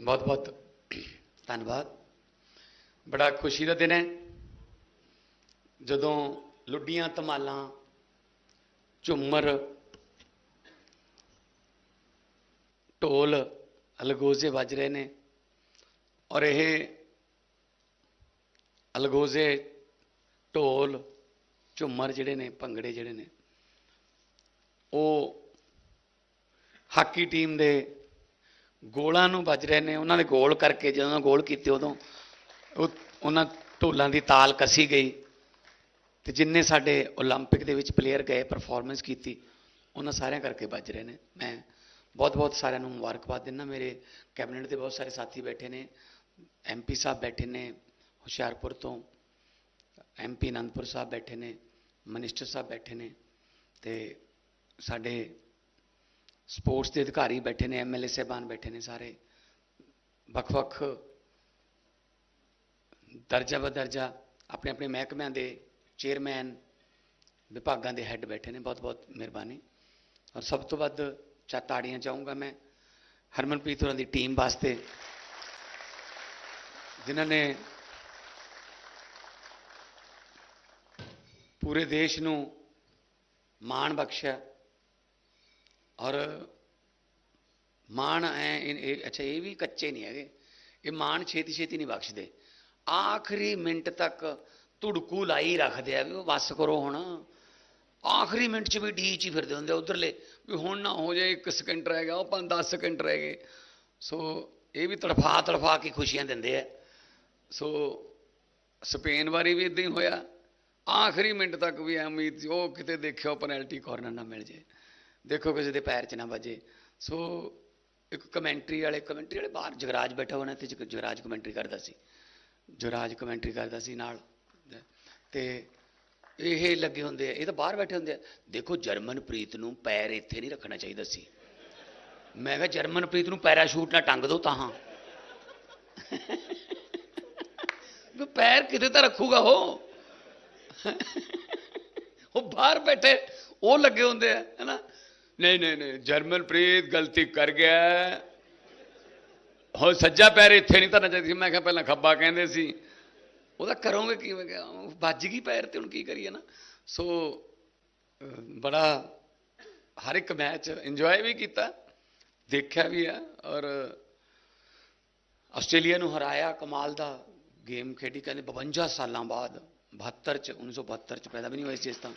ਬਹੁਤ ਬਹੁਤ ਧੰਨਵਾਦ। ਬੜਾ ਖੁਸ਼ੀ ਦਾ ਦਿਨ ਹੈ। ਜਦੋਂ ਲੁੱਡੀਆਂ, ਧਮਾਲਾਂ, ਝੁੰਮਰ, ਢੋਲ, ਅਲਗੋਜ਼ੇ ਵੱਜ ਰਹੇ ਨੇ ਔਰ ਇਹ ਅਲਗੋਜ਼ੇ, ਢੋਲ, ਝੁੰਮਰ ਜਿਹੜੇ ਨੇ, ਭੰਗੜੇ ਜਿਹੜੇ ਨੇ, ਉਹ ਹਾਕੀ ਟੀਮ ਦੇ ਗੋਲਾਂ ਨੂੰ ਵੱਜ ਰਹੇ ਨੇ ਉਹਨਾਂ ਨੇ ਗੋਲ ਕਰਕੇ ਜਦੋਂ ਉਹਨਾਂ ਗੋਲ ਕੀਤੇ ਉਦੋਂ ਉਹ ਉਹਨਾਂ ਢੋਲਾਂ ਦੀ ਤਾਲ ਕੱਸੀ ਗਈ ਤੇ ਜਿੰਨੇ ਸਾਡੇ 올림픽 ਦੇ ਵਿੱਚ ਪਲੇਅਰ ਗਏ ਪਰਫਾਰਮੈਂਸ ਕੀਤੀ ਉਹਨਾਂ ਸਾਰਿਆਂ ਕਰਕੇ ਵੱਜ ਰਹੇ ਨੇ ਮੈਂ ਬਹੁਤ ਬਹੁਤ ਸਾਰਿਆਂ ਨੂੰ ਮੁਬਾਰਕਬਾਦ ਦਿੰਦਾ ਮੇਰੇ ਕੈਬਨਿਟ ਦੇ ਬਹੁਤ ਸਾਰੇ ਸਾਥੀ ਬੈਠੇ ਨੇ ਐਮਪੀ ਸਾਹਿਬ ਬੈਠੇ ਨੇ ਹੁਸ਼ਿਆਰਪੁਰ ਤੋਂ ਐਮਪੀ ਅਨੰਦਪੁਰ ਸਾਹਿਬ ਬੈਠੇ ਨੇ ਮਨਿਸਟਰ ਸਾਹਿਬ ਬੈਠੇ ਨੇ ਤੇ ਸਾਡੇ ਸਪੋਰਟਸ ਦੇ ਅਧਿਕਾਰੀ ਬੈਠੇ ਨੇ ਐਮਐਲਏ ਸਾਹਿਬਾਨ ਬੈਠੇ ਨੇ ਸਾਰੇ। ਵੱਖ-ਵੱਖ ਦਰਜਾ ਬਦਰਜਾ ਆਪਣੇ ਆਪਣੇ ਮਹਿਕਮਿਆਂ ਦੇ ਚੇਅਰਮੈਨ, ਵਿਭਾਗਾਂ ਦੇ ਹੈੱਡ ਬੈਠੇ ਨੇ, ਬਹੁਤ-ਬਹੁਤ ਮਿਹਰਬਾਨੀ। ਔਰ ਸਭ ਤੋਂ ਵੱਧ ਚਾ ਤਾੜੀਆਂ ਚਾਹੂੰਗਾ ਮੈਂ ਹਰਮਨਪ੍ਰੀਤ ਹੋਰਾਂ ਦੀ ਟੀਮ ਵਾਸਤੇ, ਜਿਨ੍ਹਾਂ ਨੇ ਪੂਰੇ ਦੇਸ਼ ਨੂੰ ਮਾਣ ਬਖਸ਼ਿਆ। ਔਰ ਮਾਣ ਐ, ਇਹ- ਅੱਛਾ, ਇਹ ਵੀ ਕੱਚੇ ਨਹੀਂ ਹੈਗੇ। ਇਹ ਮਾਣ ਛੇਤੀ ਛੇਤੀ ਨਹੀਂ ਬਖਸ਼ਦੇ। ਆਖਰੀ ਮਿੰਟ ਤੱਕ ਧੁੜਕੂ ਲਾਈ ਰੱਖਦੇ ਆ ਵੀ ਉਹ ਬਸ ਕਰੋ ਹੁਣ। ਆਖਰੀ ਮਿੰਟ 'ਚ ਵੀ ਡੀ 'ਚ ਹੀ ਫਿਰਦੇ ਹੁੰਦੇ ਉਧਰਲੇ, ਵੀ ਹੁਣ ਨਾ ਹੋ ਜਾਏ 1 ਸਕਿੰਟ ਰਹਿ ਗਿਆ, ਉਹ 5-10 ਸਕਿੰਟ ਰਹਿ ਗਏ। ਸੋ ਇਹ ਵੀ ਤੜਫਾ ਤੜਫਾ ਕੇ ਖੁਸ਼ੀਆਂ ਦਿੰਦੇ ਆ। ਸੋ ਸਪੇਨ ਵਾਰੀ ਵੀ ਇਦਾਂ ਹੀ ਹੋਇਆ। ਆਖਰੀ ਮਿੰਟ ਤੱਕ ਵੀ ਐ ਉਮੀਦ ਉਹ ਕਿਤੇ ਦੇਖਿਓ ਪੈਨਲਟੀ ਕਾਰਨਰ ਨਾ ਮਿਲ ਜੇ ਦੇਖੋ ਕਿਸੇ ਦੇ ਪੈਰ 'ਚ ਨਾ ਵੱਜੇ। ਸੋ ਇੱਕ ਕਮੈਂਟਰੀ ਵਾਲੇ ਕਮੈਂਟਰੀ ਵਾਲੇ ਬਾਹਰ ਜਗਰਾਜ ਬੈਠਾ ਹੋਣਾ ਤੇ ਜਗ- ਜਗਰਾਜ ਕਮੈਂਟਰੀ ਕਰਦਾ ਸੀ। ਜਗਰਾਜ ਕਮੈਂਟਰੀ ਕਰਦਾ ਸੀ ਨਾਲ। ਤੇ ਇਹ ਲੱਗੇ ਹੁੰਦੇ ਆ, ਇਹ ਤਾਂ ਬਾਹਰ ਬੈਠੇ ਹੁੰਦੇ ਆ। ਦੇਖੋ ਜਰਮਨਪ੍ਰੀਤ ਨੂੰ ਪੈਰ ਇੱਥੇ ਨਹੀਂ ਰੱਖਣਾ ਚਾਹੀਦਾ ਸੀ। ਮੈਂ ਕਿਹਾ ਜਰਮਨਪ੍ਰੀਤ ਨੂੰ ਪੈਰਾਸ਼ੂਟ ਨਾਲ ਟੰਗ ਦੋ ਤਾਂ ਹਾਂ। ਪੈਰ ਕਿਤੇ ਤਾਂ ਰੱਖੂਗਾ ਉਹ। ਉਹ ਬਾਹਰ ਬੈਠੇ, ਉਹ ਲੱਗੇ ਹੁੰਦੇ ਆ, ਹੈਨਾ। ਨਹੀਂ ਨਹੀਂ ਨਹੀਂ, ਜਰਮਨਪ੍ਰੀਤ ਗਲਤੀ ਕਰ ਗਿਆ। ਹੈ। ਹੋ ਸੱਜਾ ਪੈਰ ਇੱਥੇ ਨਹੀਂ ਧਰਨਾ ਚਾਹੀਦਾ ਸੀ। ਮੈਂ ਕਿਹਾ ਪਹਿਲਾਂ ਖੱਬਾ ਕਹਿੰਦੇ ਸੀ। ਉਹਦਾ ਕਰੋਗੇ ਕਿਵੇਂ ਗਿਆ ਵੱਜ ਗਈ ਪੈਰ ਤੇ, ਹੁਣ ਕੀ ਕਰੀਏ ਨਾ? ਸੋ ਬੜਾ ਹਰ ਇੱਕ ਮੈਚ ਇੰਜੋਏ ਵੀ ਕੀਤਾ, ਦੇਖਿਆ ਵੀ ਆ, ਔਰ ਆਸਟ੍ਰੇਲੀਆ ਨੂੰ ਹਰਾਇਆ ਕਮਾਲ ਦਾ ਗੇਮ ਖੇਡੀ। ਕਹਿੰਦੇ 52 ਸਾਲਾਂ ਬਾਅਦ 72 ਚ 1972 ਚ ਪੈਦਾ ਵੀ ਨਹੀਂ ਹੋਏ ਸੀ ਇਸ ਤਾਂ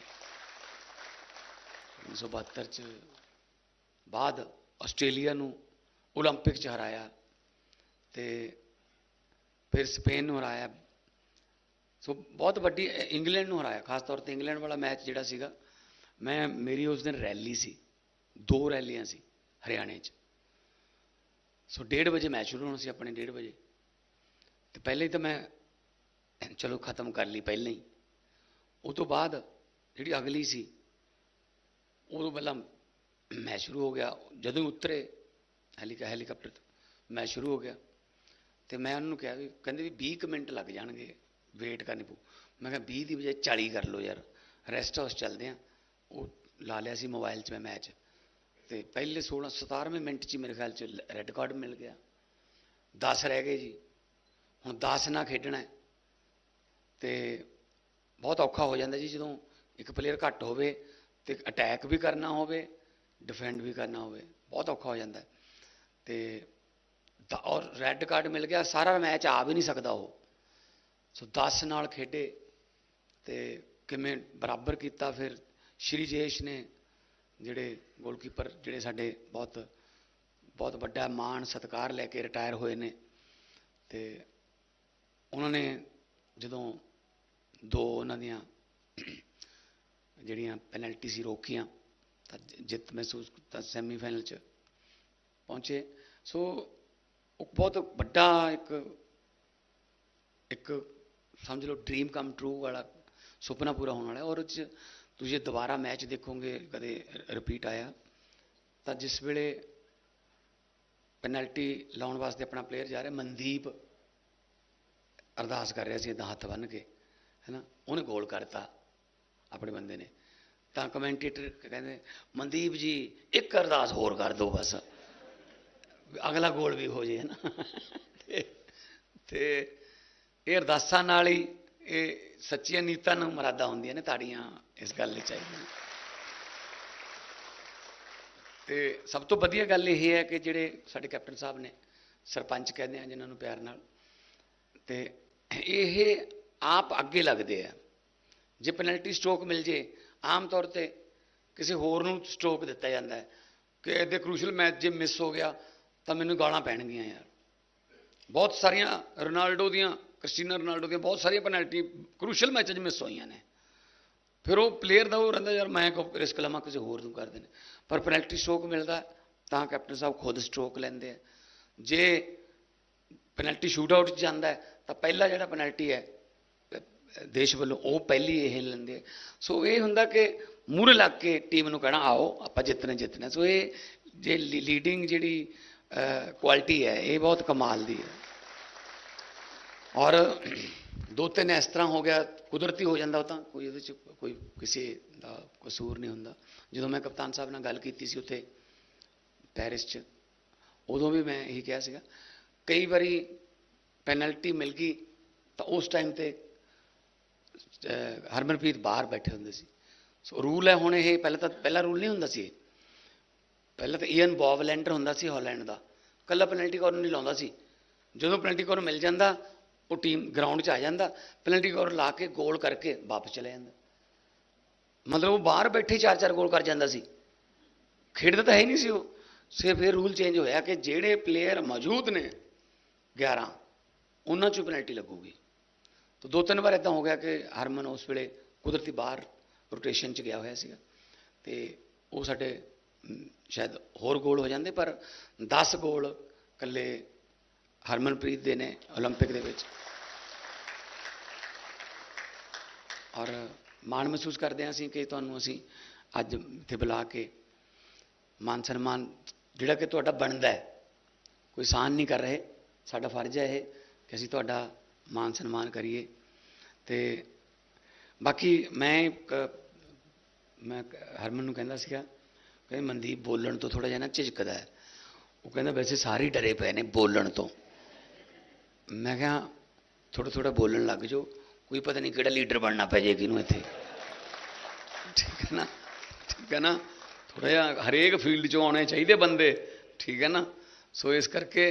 1972 ਚ ਬਾਅਦ ਆਸਟ੍ਰੇਲੀਆ ਨੂੰ 올림픽 ਚ ਹਰਾਇਆ ਤੇ ਫਿਰ ਸਪੇਨ ਨੂੰ ਹਰਾਇਆ ਸੋ ਬਹੁਤ ਵੱਡੀ ਅ, ਇੰਗਲੈਂਡ ਨੂੰ ਹਰਾਇਆ ਖਾਸ ਤੌਰ ਤੇ ਇੰਗਲੈਂਡ ਵਾਲਾ ਮੈਚ ਜਿਹੜਾ ਸੀਗਾ ਮੈਂ ਮੇਰੀ ਉਸ ਦਿਨ ਰੈਲੀ ਸੀ ਦੋ ਰੈਲੀਆਂ ਸੀ ਹਰਿਆਣੇ 'ਚ ਸੋ 1:30 ਵਜੇ ਮੈਚ ਸ਼ੁਰੂ ਹੋਣਾ ਸੀ ਆਪਣੇ 1:30 ਵਜੇ ਤੇ ਪਹਿਲੇ ਹੀ ਤਾਂ ਮੈਂ ਚਲੋ ਖਤਮ ਕਰ ਲਈ ਪਹਿਲਾਂ ਹੀ ਉਹ ਤੋਂ ਬਾਅਦ ਜਿਹੜੀ ਅਗਲੀ ਸੀ ਉਦੋਂ ਪਹਿਲਾਂ ਮੈਚ ਸ਼ੁਰੂ ਹੋ ਗਿਆ, ਜਦੋਂ ਹੀ ਉਤਰੇ, ਹੈਲੀਕਾ, ਹੈਲੀਕਾਪਟਰ ਤੋਂ ਮੈਚ ਸ਼ੁਰੂ ਹੋ ਗਿਆ। ਤੇ ਮੈਂ ਉਹਨਾਂ ਨੂੰ ਕਿਹਾ ਵੀ, ਕਹਿੰਦੇ ਵੀ 20 ਕੁ ਮਿੰਟ ਲੱਗ ਜਾਣਗੇ, ਵੇਟ ਕਰਨੀ ਪਊ। ਮੈਂ ਕਿਹਾ 20 ਦੀ ਬਜਾਏ 40 ਕਰ ਲਓ ਯਾਰ ਰੈਸਟ ਹਾਊਸ ਚੱਲਦੇ ਆ। ਉਹ ਲਾ ਲਿਆ ਸੀ ਮੋਬਾਈਲ 'ਚ ਮੈਂ ਮੈਚ ਤੇ ਪਹਿਲੇ 16 17ਵੇਂ ਮਿੰਟ 'ਚ ਹੀ ਮੇਰੇ ਖਿਆਲ 'ਚ ਰੈੱਡ ਕਾਰਡ ਮਿਲ ਗਿਆ। 10 ਰਹਿ ਗਏ ਜੀ। ਹੁਣ 10 ਨਾ ਖੇਡਣਾ ਹੈ। ਤੇ ਬਹੁਤ ਔਖਾ ਹੋ ਜਾਂਦਾ ਜੀ ਜਦੋਂ ਇੱਕ ਪਲੇਅਰ ਘੱਟ ਹੋਵੇ ਤੇ ਅਟੈਕ ਵੀ ਕਰਨਾ ਹੋਵੇ ਡਿਫੈਂਡ ਵੀ ਕਰਨਾ ਹੋਵੇ, ਬਹੁਤ ਔਖਾ ਹੋ ਜਾਂਦਾ ਹੈ। ਤੇ ਔਰ ਰੈੱਡ ਕਾਰਡ ਮਿਲ ਗਿਆ, ਸਾਰਾ ਮੈਚ ਆ ਵੀ ਨਹੀਂ ਸਕਦਾ ਉਹ ਸੋ 10 ਨਾਲ ਖੇਡੇ ਤੇ ਕਿਵੇਂ ਬਰਾਬਰ ਕੀਤਾ ਫਿਰ ਸ਼੍ਰੀ ਜੇਸ਼ ਨੇ, ਜਿਹੜੇ ਗੋਲਕੀਪਰ ਜਿਹੜੇ ਸਾਡੇ ਬਹੁਤ ਬਹੁਤ ਵੱਡਾ ਮਾਣ ਸਤਿਕਾਰ ਲੈ ਕੇ ਰਿਟਾਇਰ ਹੋਏ ਨੇ ਤੇ ਉਹਨਾਂ ਨੇ ਜਦੋਂ ਦੋ ਉਹਨਾਂ ਦੀਆਂ ਜਿਹੜੀਆਂ ਪੈਨਲਟੀ ਸੀ ਰੋਕੀਆਂ, ਤਾਂ ਜਿੱਤ ਮਹਿਸੂਸ ਤਾਂ ਸੈਮੀਫਾਈਨਲ ਚ ਪਹੁੰਚੇ। ਸੋ, ਉਹ ਬਹੁਤ ਵੱਡਾ ਇੱਕ ਇੱਕ ਸਮਝ ਲਓ ਡ੍ਰੀਮ ਕਮ ਟਰੂ ਵਾਲਾ ਸੁਪਨਾ ਪੂਰਾ ਹੋਣ ਵਾਲਾ ਔਰ ਉਹ 'ਚ ਤੁਸੀਂ ਦੁਬਾਰਾ ਮੈਚ ਦੇਖੋਗੇ, ਕਦੇ ਰਿਪੀਟ ਆਇਆ, ਤਾਂ ਜਿਸ ਵੇਲੇ ਪੈਨਲਟੀ ਲਾਉਣ ਵਾਸਤੇ ਆਪਣਾ ਪਲੇਅਰ ਜਾ ਰਿਹਾ, ਮਨਦੀਪ ਅਰਦਾਸ ਕਰ ਰਿਹਾ ਸੀ ਇਦਾਂ ਹੱਥ ਬੰਨ੍ਹ ਕੇ, ਹੈਨਾ? ਉਹਨੇ ਗੋਲ ਕਰਤਾ ਆਪਣੇ ਬੰਦੇ ਨੇ। ਤਾਂ ਕਮੈਂਟੇਟਰ ਕਹਿੰਦੇ, ਮਨਦੀਪ ਜੀ, ਇੱਕ ਅਰਦਾਸ ਹੋਰ ਕਰ ਦਿਓ ਬਸ। ਅਗਲਾ ਗੋਲ ਵੀ ਹੋ ਜੇ ਹੈ ਨਾ ਤੇ- ਤੇ ਇਹ ਅਰਦਾਸਾਂ ਨਾਲ ਹੀ ਇਹ ਸੱਚੀਆਂ ਨੀਤਾਂ ਨੂੰ ਮਰਾਦਾ ਹੁੰਦੀਆਂ ਨੇ ਤਾੜੀਆਂ ਇਸ ਗੱਲ ਲਈ ਚਾਹੀਦੀਆਂ। ਤੇ ਸਭ ਤੋਂ ਵਧੀਆ ਗੱਲ ਇਹ ਹੈ ਕਿ ਜਿਹੜੇ ਸਾਡੇ ਕੈਪਟਨ ਸਾਹਿਬ ਨੇ, ਸਰਪੰਚ ਕਹਿੰਦੇ ਆ ਜਿਨ੍ਹਾਂ ਨੂੰ ਪਿਆਰ ਨਾਲ। ਤੇ ਇਹ ਆਪ ਅੱਗੇ ਲੱਗਦੇ ਆ। ਜੇ ਪੈਨਲਟੀ ਸਟ੍ਰੋਕ ਮਿਲ ਜੇ, ਆਮ ਤੌਰ ਤੇ ਕਿਸੇ ਹੋਰ ਨੂੰ ਸਟ੍ਰੋਕ ਦਿੱਤਾ ਜਾਂਦਾ ਹੈ। ਕਿ ਇਹਦੇ ਕ੍ਰੂਸ਼ਲ ਮੈਚ ਜੇ ਮਿਸ ਹੋ ਗਿਆ, ਤਾਂ ਮੈਨੂੰ ਗਾਲਾਂ ਪੈਣਗੀਆਂ ਯਾਰ। ਬਹੁਤ ਸਾਰੀਆਂ ਰੋਨਾਲਡੋ ਦੀਆਂ, ਕ੍ਰਿਸਟੀਨਾ ਰੋਨਾਲਡੋ ਦੀਆਂ ਬਹੁਤ ਸਾਰੀਆਂ ਪੈਨਲਟੀ ਕ੍ਰੂਸ਼ਲ ਮੈਚਾਂ 'ਚ ਮਿਸ ਹੋਈਆਂ ਨੇ। ਫਿਰ ਉਹ ਪਲੇਅਰ ਦਾ ਉਹ ਰਹਿੰਦਾ ਯਾਰ, ਮੈਂ ਕੋ ਰਿਸਕ ਲਵਾਂ, ਕਿਸੇ ਹੋਰ ਨੂੰ ਕਰਦੇ ਨੇ ਪਰ ਪੈਨਲਟੀ ਸਟ੍ਰੋਕ ਮਿਲਦਾ, ਤਾਂ ਕੈਪਟਨ ਸਾਹਿਬ ਖੁਦ ਸਟ੍ਰੋਕ ਲੈਂਦੇ ਆ। ਜੇ ਪੈਨਲਟੀ ਸ਼ੂਟ ਆਊਟ 'ਚ ਜਾਂਦਾ ਤਾਂ ਪਹਿਲਾ ਜਿਹੜਾ ਪੈਨਲਟੀ ਹੈ ਦੇਸ਼ ਵੱਲੋਂ ਉਹ ਪਹਿਲੀ ਇਹ ਲੈਂਦੇ ਸੋ ਇਹ ਹੁੰਦਾ ਕਿ ਮੂਹਰੇ ਲੱਗ ਕੇ ਟੀਮ ਨੂੰ ਕਹਿਣਾ, ਆਓ, ਆਪਾਂ ਜਿੱਤਣਾ ਜਿੱਤਣਾ ਸੋ ਇਹ ਜੇ ਲੀਡਿੰਗ ਜਿਹੜੀ ਕੁਆਲਿਟੀ ਹੈ, ਇਹ ਬਹੁਤ ਕਮਾਲ ਦੀ ਹੈ। ਔਰ ਦੋ ਤਿੰਨ ਇਸ ਤਰ੍ਹਾਂ ਹੋ ਗਿਆ, ਕੁਦਰਤੀ ਹੋ ਜਾਂਦਾ ਉਹ ਤਾਂ, ਕੋਈ ਉਹਦੇ ਚ ਕੋਈ ਕਿਸੇ ਦਾ ਕਸੂਰ ਨਹੀਂ ਹੁੰਦਾ। ਜਦੋਂ ਮੈਂ ਕਪਤਾਨ ਸਾਹਿਬ ਨਾਲ ਗੱਲ ਕੀਤੀ ਸੀ ਉੱਥੇ ਪੈਰਿਸ 'ਚ, ਉਦੋਂ ਵੀ ਮੈਂ ਇਹੀ ਕਿਹਾ ਸੀਗਾ, ਕਈ ਵਾਰੀ ਪੈਨਲਟੀ ਮਿਲ ਗਈ ਤਾਂ ਉਸ ਟਾਈਮ ਤੇ ਹਰਮਨਪ੍ਰੀਤ ਬਾਹਰ ਬੈਠੇ ਹੁੰਦੇ ਸੀ ਸੋ ਰੂਲ ਹੈ ਹੁਣ ਇਹ ਪਹਿਲਾਂ ਤਾਂ ਪਹਿਲਾ ਰੂਲ ਨਹੀਂ ਹੁੰਦਾ ਸੀ ਇਹ। ਪਹਿਲਾਂ ਤਾਂ ਈਅਨ ਬੋਵਲੈਂਡਰ ਹੁੰਦਾ ਸੀ ਹਾਲੈਂਡ ਦਾ ਕੱਲਾ ਪੈਨਲਟੀ ਕਾਰਨ ਨਹੀਂ ਲਾਉਂਦਾ ਸੀ ਜਦੋਂ ਪੈਨਲਟੀ ਕਾਰਨ ਮਿਲ ਜਾਂਦਾ ਉਹ ਟੀਮ ਗਰਾਊਂਡ 'ਚ ਆ ਜਾਂਦਾ ਪੈਨਲਟੀ ਕਾਰਨ ਲਾ ਕੇ ਗੋਲ ਕਰਕੇ ਵਾਪਸ ਚਲੇ ਜਾਂਦਾ ਮਤਲਬ ਉਹ ਬਾਹਰ ਬੈਠੇ ਚਾਰ ਚਾਰ ਗੋਲ ਕਰ ਜਾਂਦਾ ਸੀ ਖੇਡਦਾ ਤਾਂ ਹੈ ਹੀ ਨਹੀਂ ਸੀ ਉਹ ਸਿਰਫ ਇਹ ਰੂਲ ਚੇਂਜ ਹੋਇਆ ਕਿ ਜਿਹੜੇ ਪਲੇਅਰ ਮੌਜੂਦ ਨੇ 11 ਉਹਨਾਂ 'ਚੋਂ ਪੈਨਲਟੀ ਲੱਗੂਗੀ ਤਾਂ ਦੋ ਤਿੰਨ ਵਾਰ ਇਦਾਂ ਹੋ ਗਿਆ ਕਿ ਹਰਮਨ ਉਸ ਵੇਲੇ ਕੁਦਰਤੀ ਬਾਹਰ ਰੋਟੇਸ਼ਨ 'ਚ ਗਿਆ ਹੋਇਆ ਸੀਗਾ ਤੇ ਉਹ ਸਾਡੇ ਅਮ, ਸ਼ਾਇਦ ਹੋਰ ਗੋਲ ਹੋ ਜਾਂਦੇ ਪਰ 10 ਗੋਲ ਇਕੱਲੇ ਹਰਮਨਪ੍ਰੀਤ ਦੇ ਨੇ 올림픽 ਦੇ ਵਿੱਚ ਔਰ ਮਾਣ ਮਹਿਸੂਸ ਕਰਦੇ ਹਾਂ ਅਸੀਂ ਕਿ ਤੁਹਾਨੂੰ ਅਸੀਂ ਅੱਜ ਇੱਥੇ ਬੁਲਾ ਕੇ ਮਾਨ ਸਨਮਾਨ ਜਿਹੜਾ ਕਿ ਤੁਹਾਡਾ ਬਣਦਾ ਹੈ ਕੋਈ ਸਾਨ ਨਹੀਂ ਕਰ ਰਹੇ ਸਾਡਾ ਫਰਜ਼ ਹੈ ਇਹ ਕਿ ਅਸੀਂ ਤੁਹਾਡਾ ਮਾਨ ਸਨਮਾਨ ਕਰੀਏ। ਤੇ ਬਾਕੀ ਮੈਂ ਇੱਕ, ਮੈਂ ਹਰਮਨ ਨੂੰ ਕਹਿੰਦਾ ਸੀਗਾ ਕਿ ਮਨਦੀਪ ਬੋਲਣ ਤੋਂ ਥੋੜਾ ਜਿਹਾ ਨਾ ਝਿਜਕਦਾ ਹੈ। ਉਹ ਕਹਿੰਦਾ ਵੈਸੇ ਸਾਰੇ ਹੀ ਡਰੇ ਪਏ ਨੇ ਬੋਲਣ ਤੋਂ। ਮੈਂ ਕਿਹਾ ਥੋੜਾ ਥੋੜਾ ਬੋਲਣ ਲੱਗ ਜਾਓ, ਕੋਈ ਪਤਾ ਨਹੀਂ ਕਿਹੜਾ ਲੀਡਰ ਬਣਨਾ ਪੈ ਜੇ ਕਿਹਨੂੰ ਇੱਥੇ। ਠੀਕ ਹੈ ਨਾ, ਠੀਕ ਹੈ ਨਾ ਥੋੜਾ ਜਿਹਾ ਹਰੇਕ ਫੀਲਡ 'ਚੋਂ ਆਉਣੇ ਚਾਹੀਦੇ ਬੰਦੇ, ਠੀਕ ਹੈ ਨਾ। ਸੋ ਇਸ ਕਰਕੇ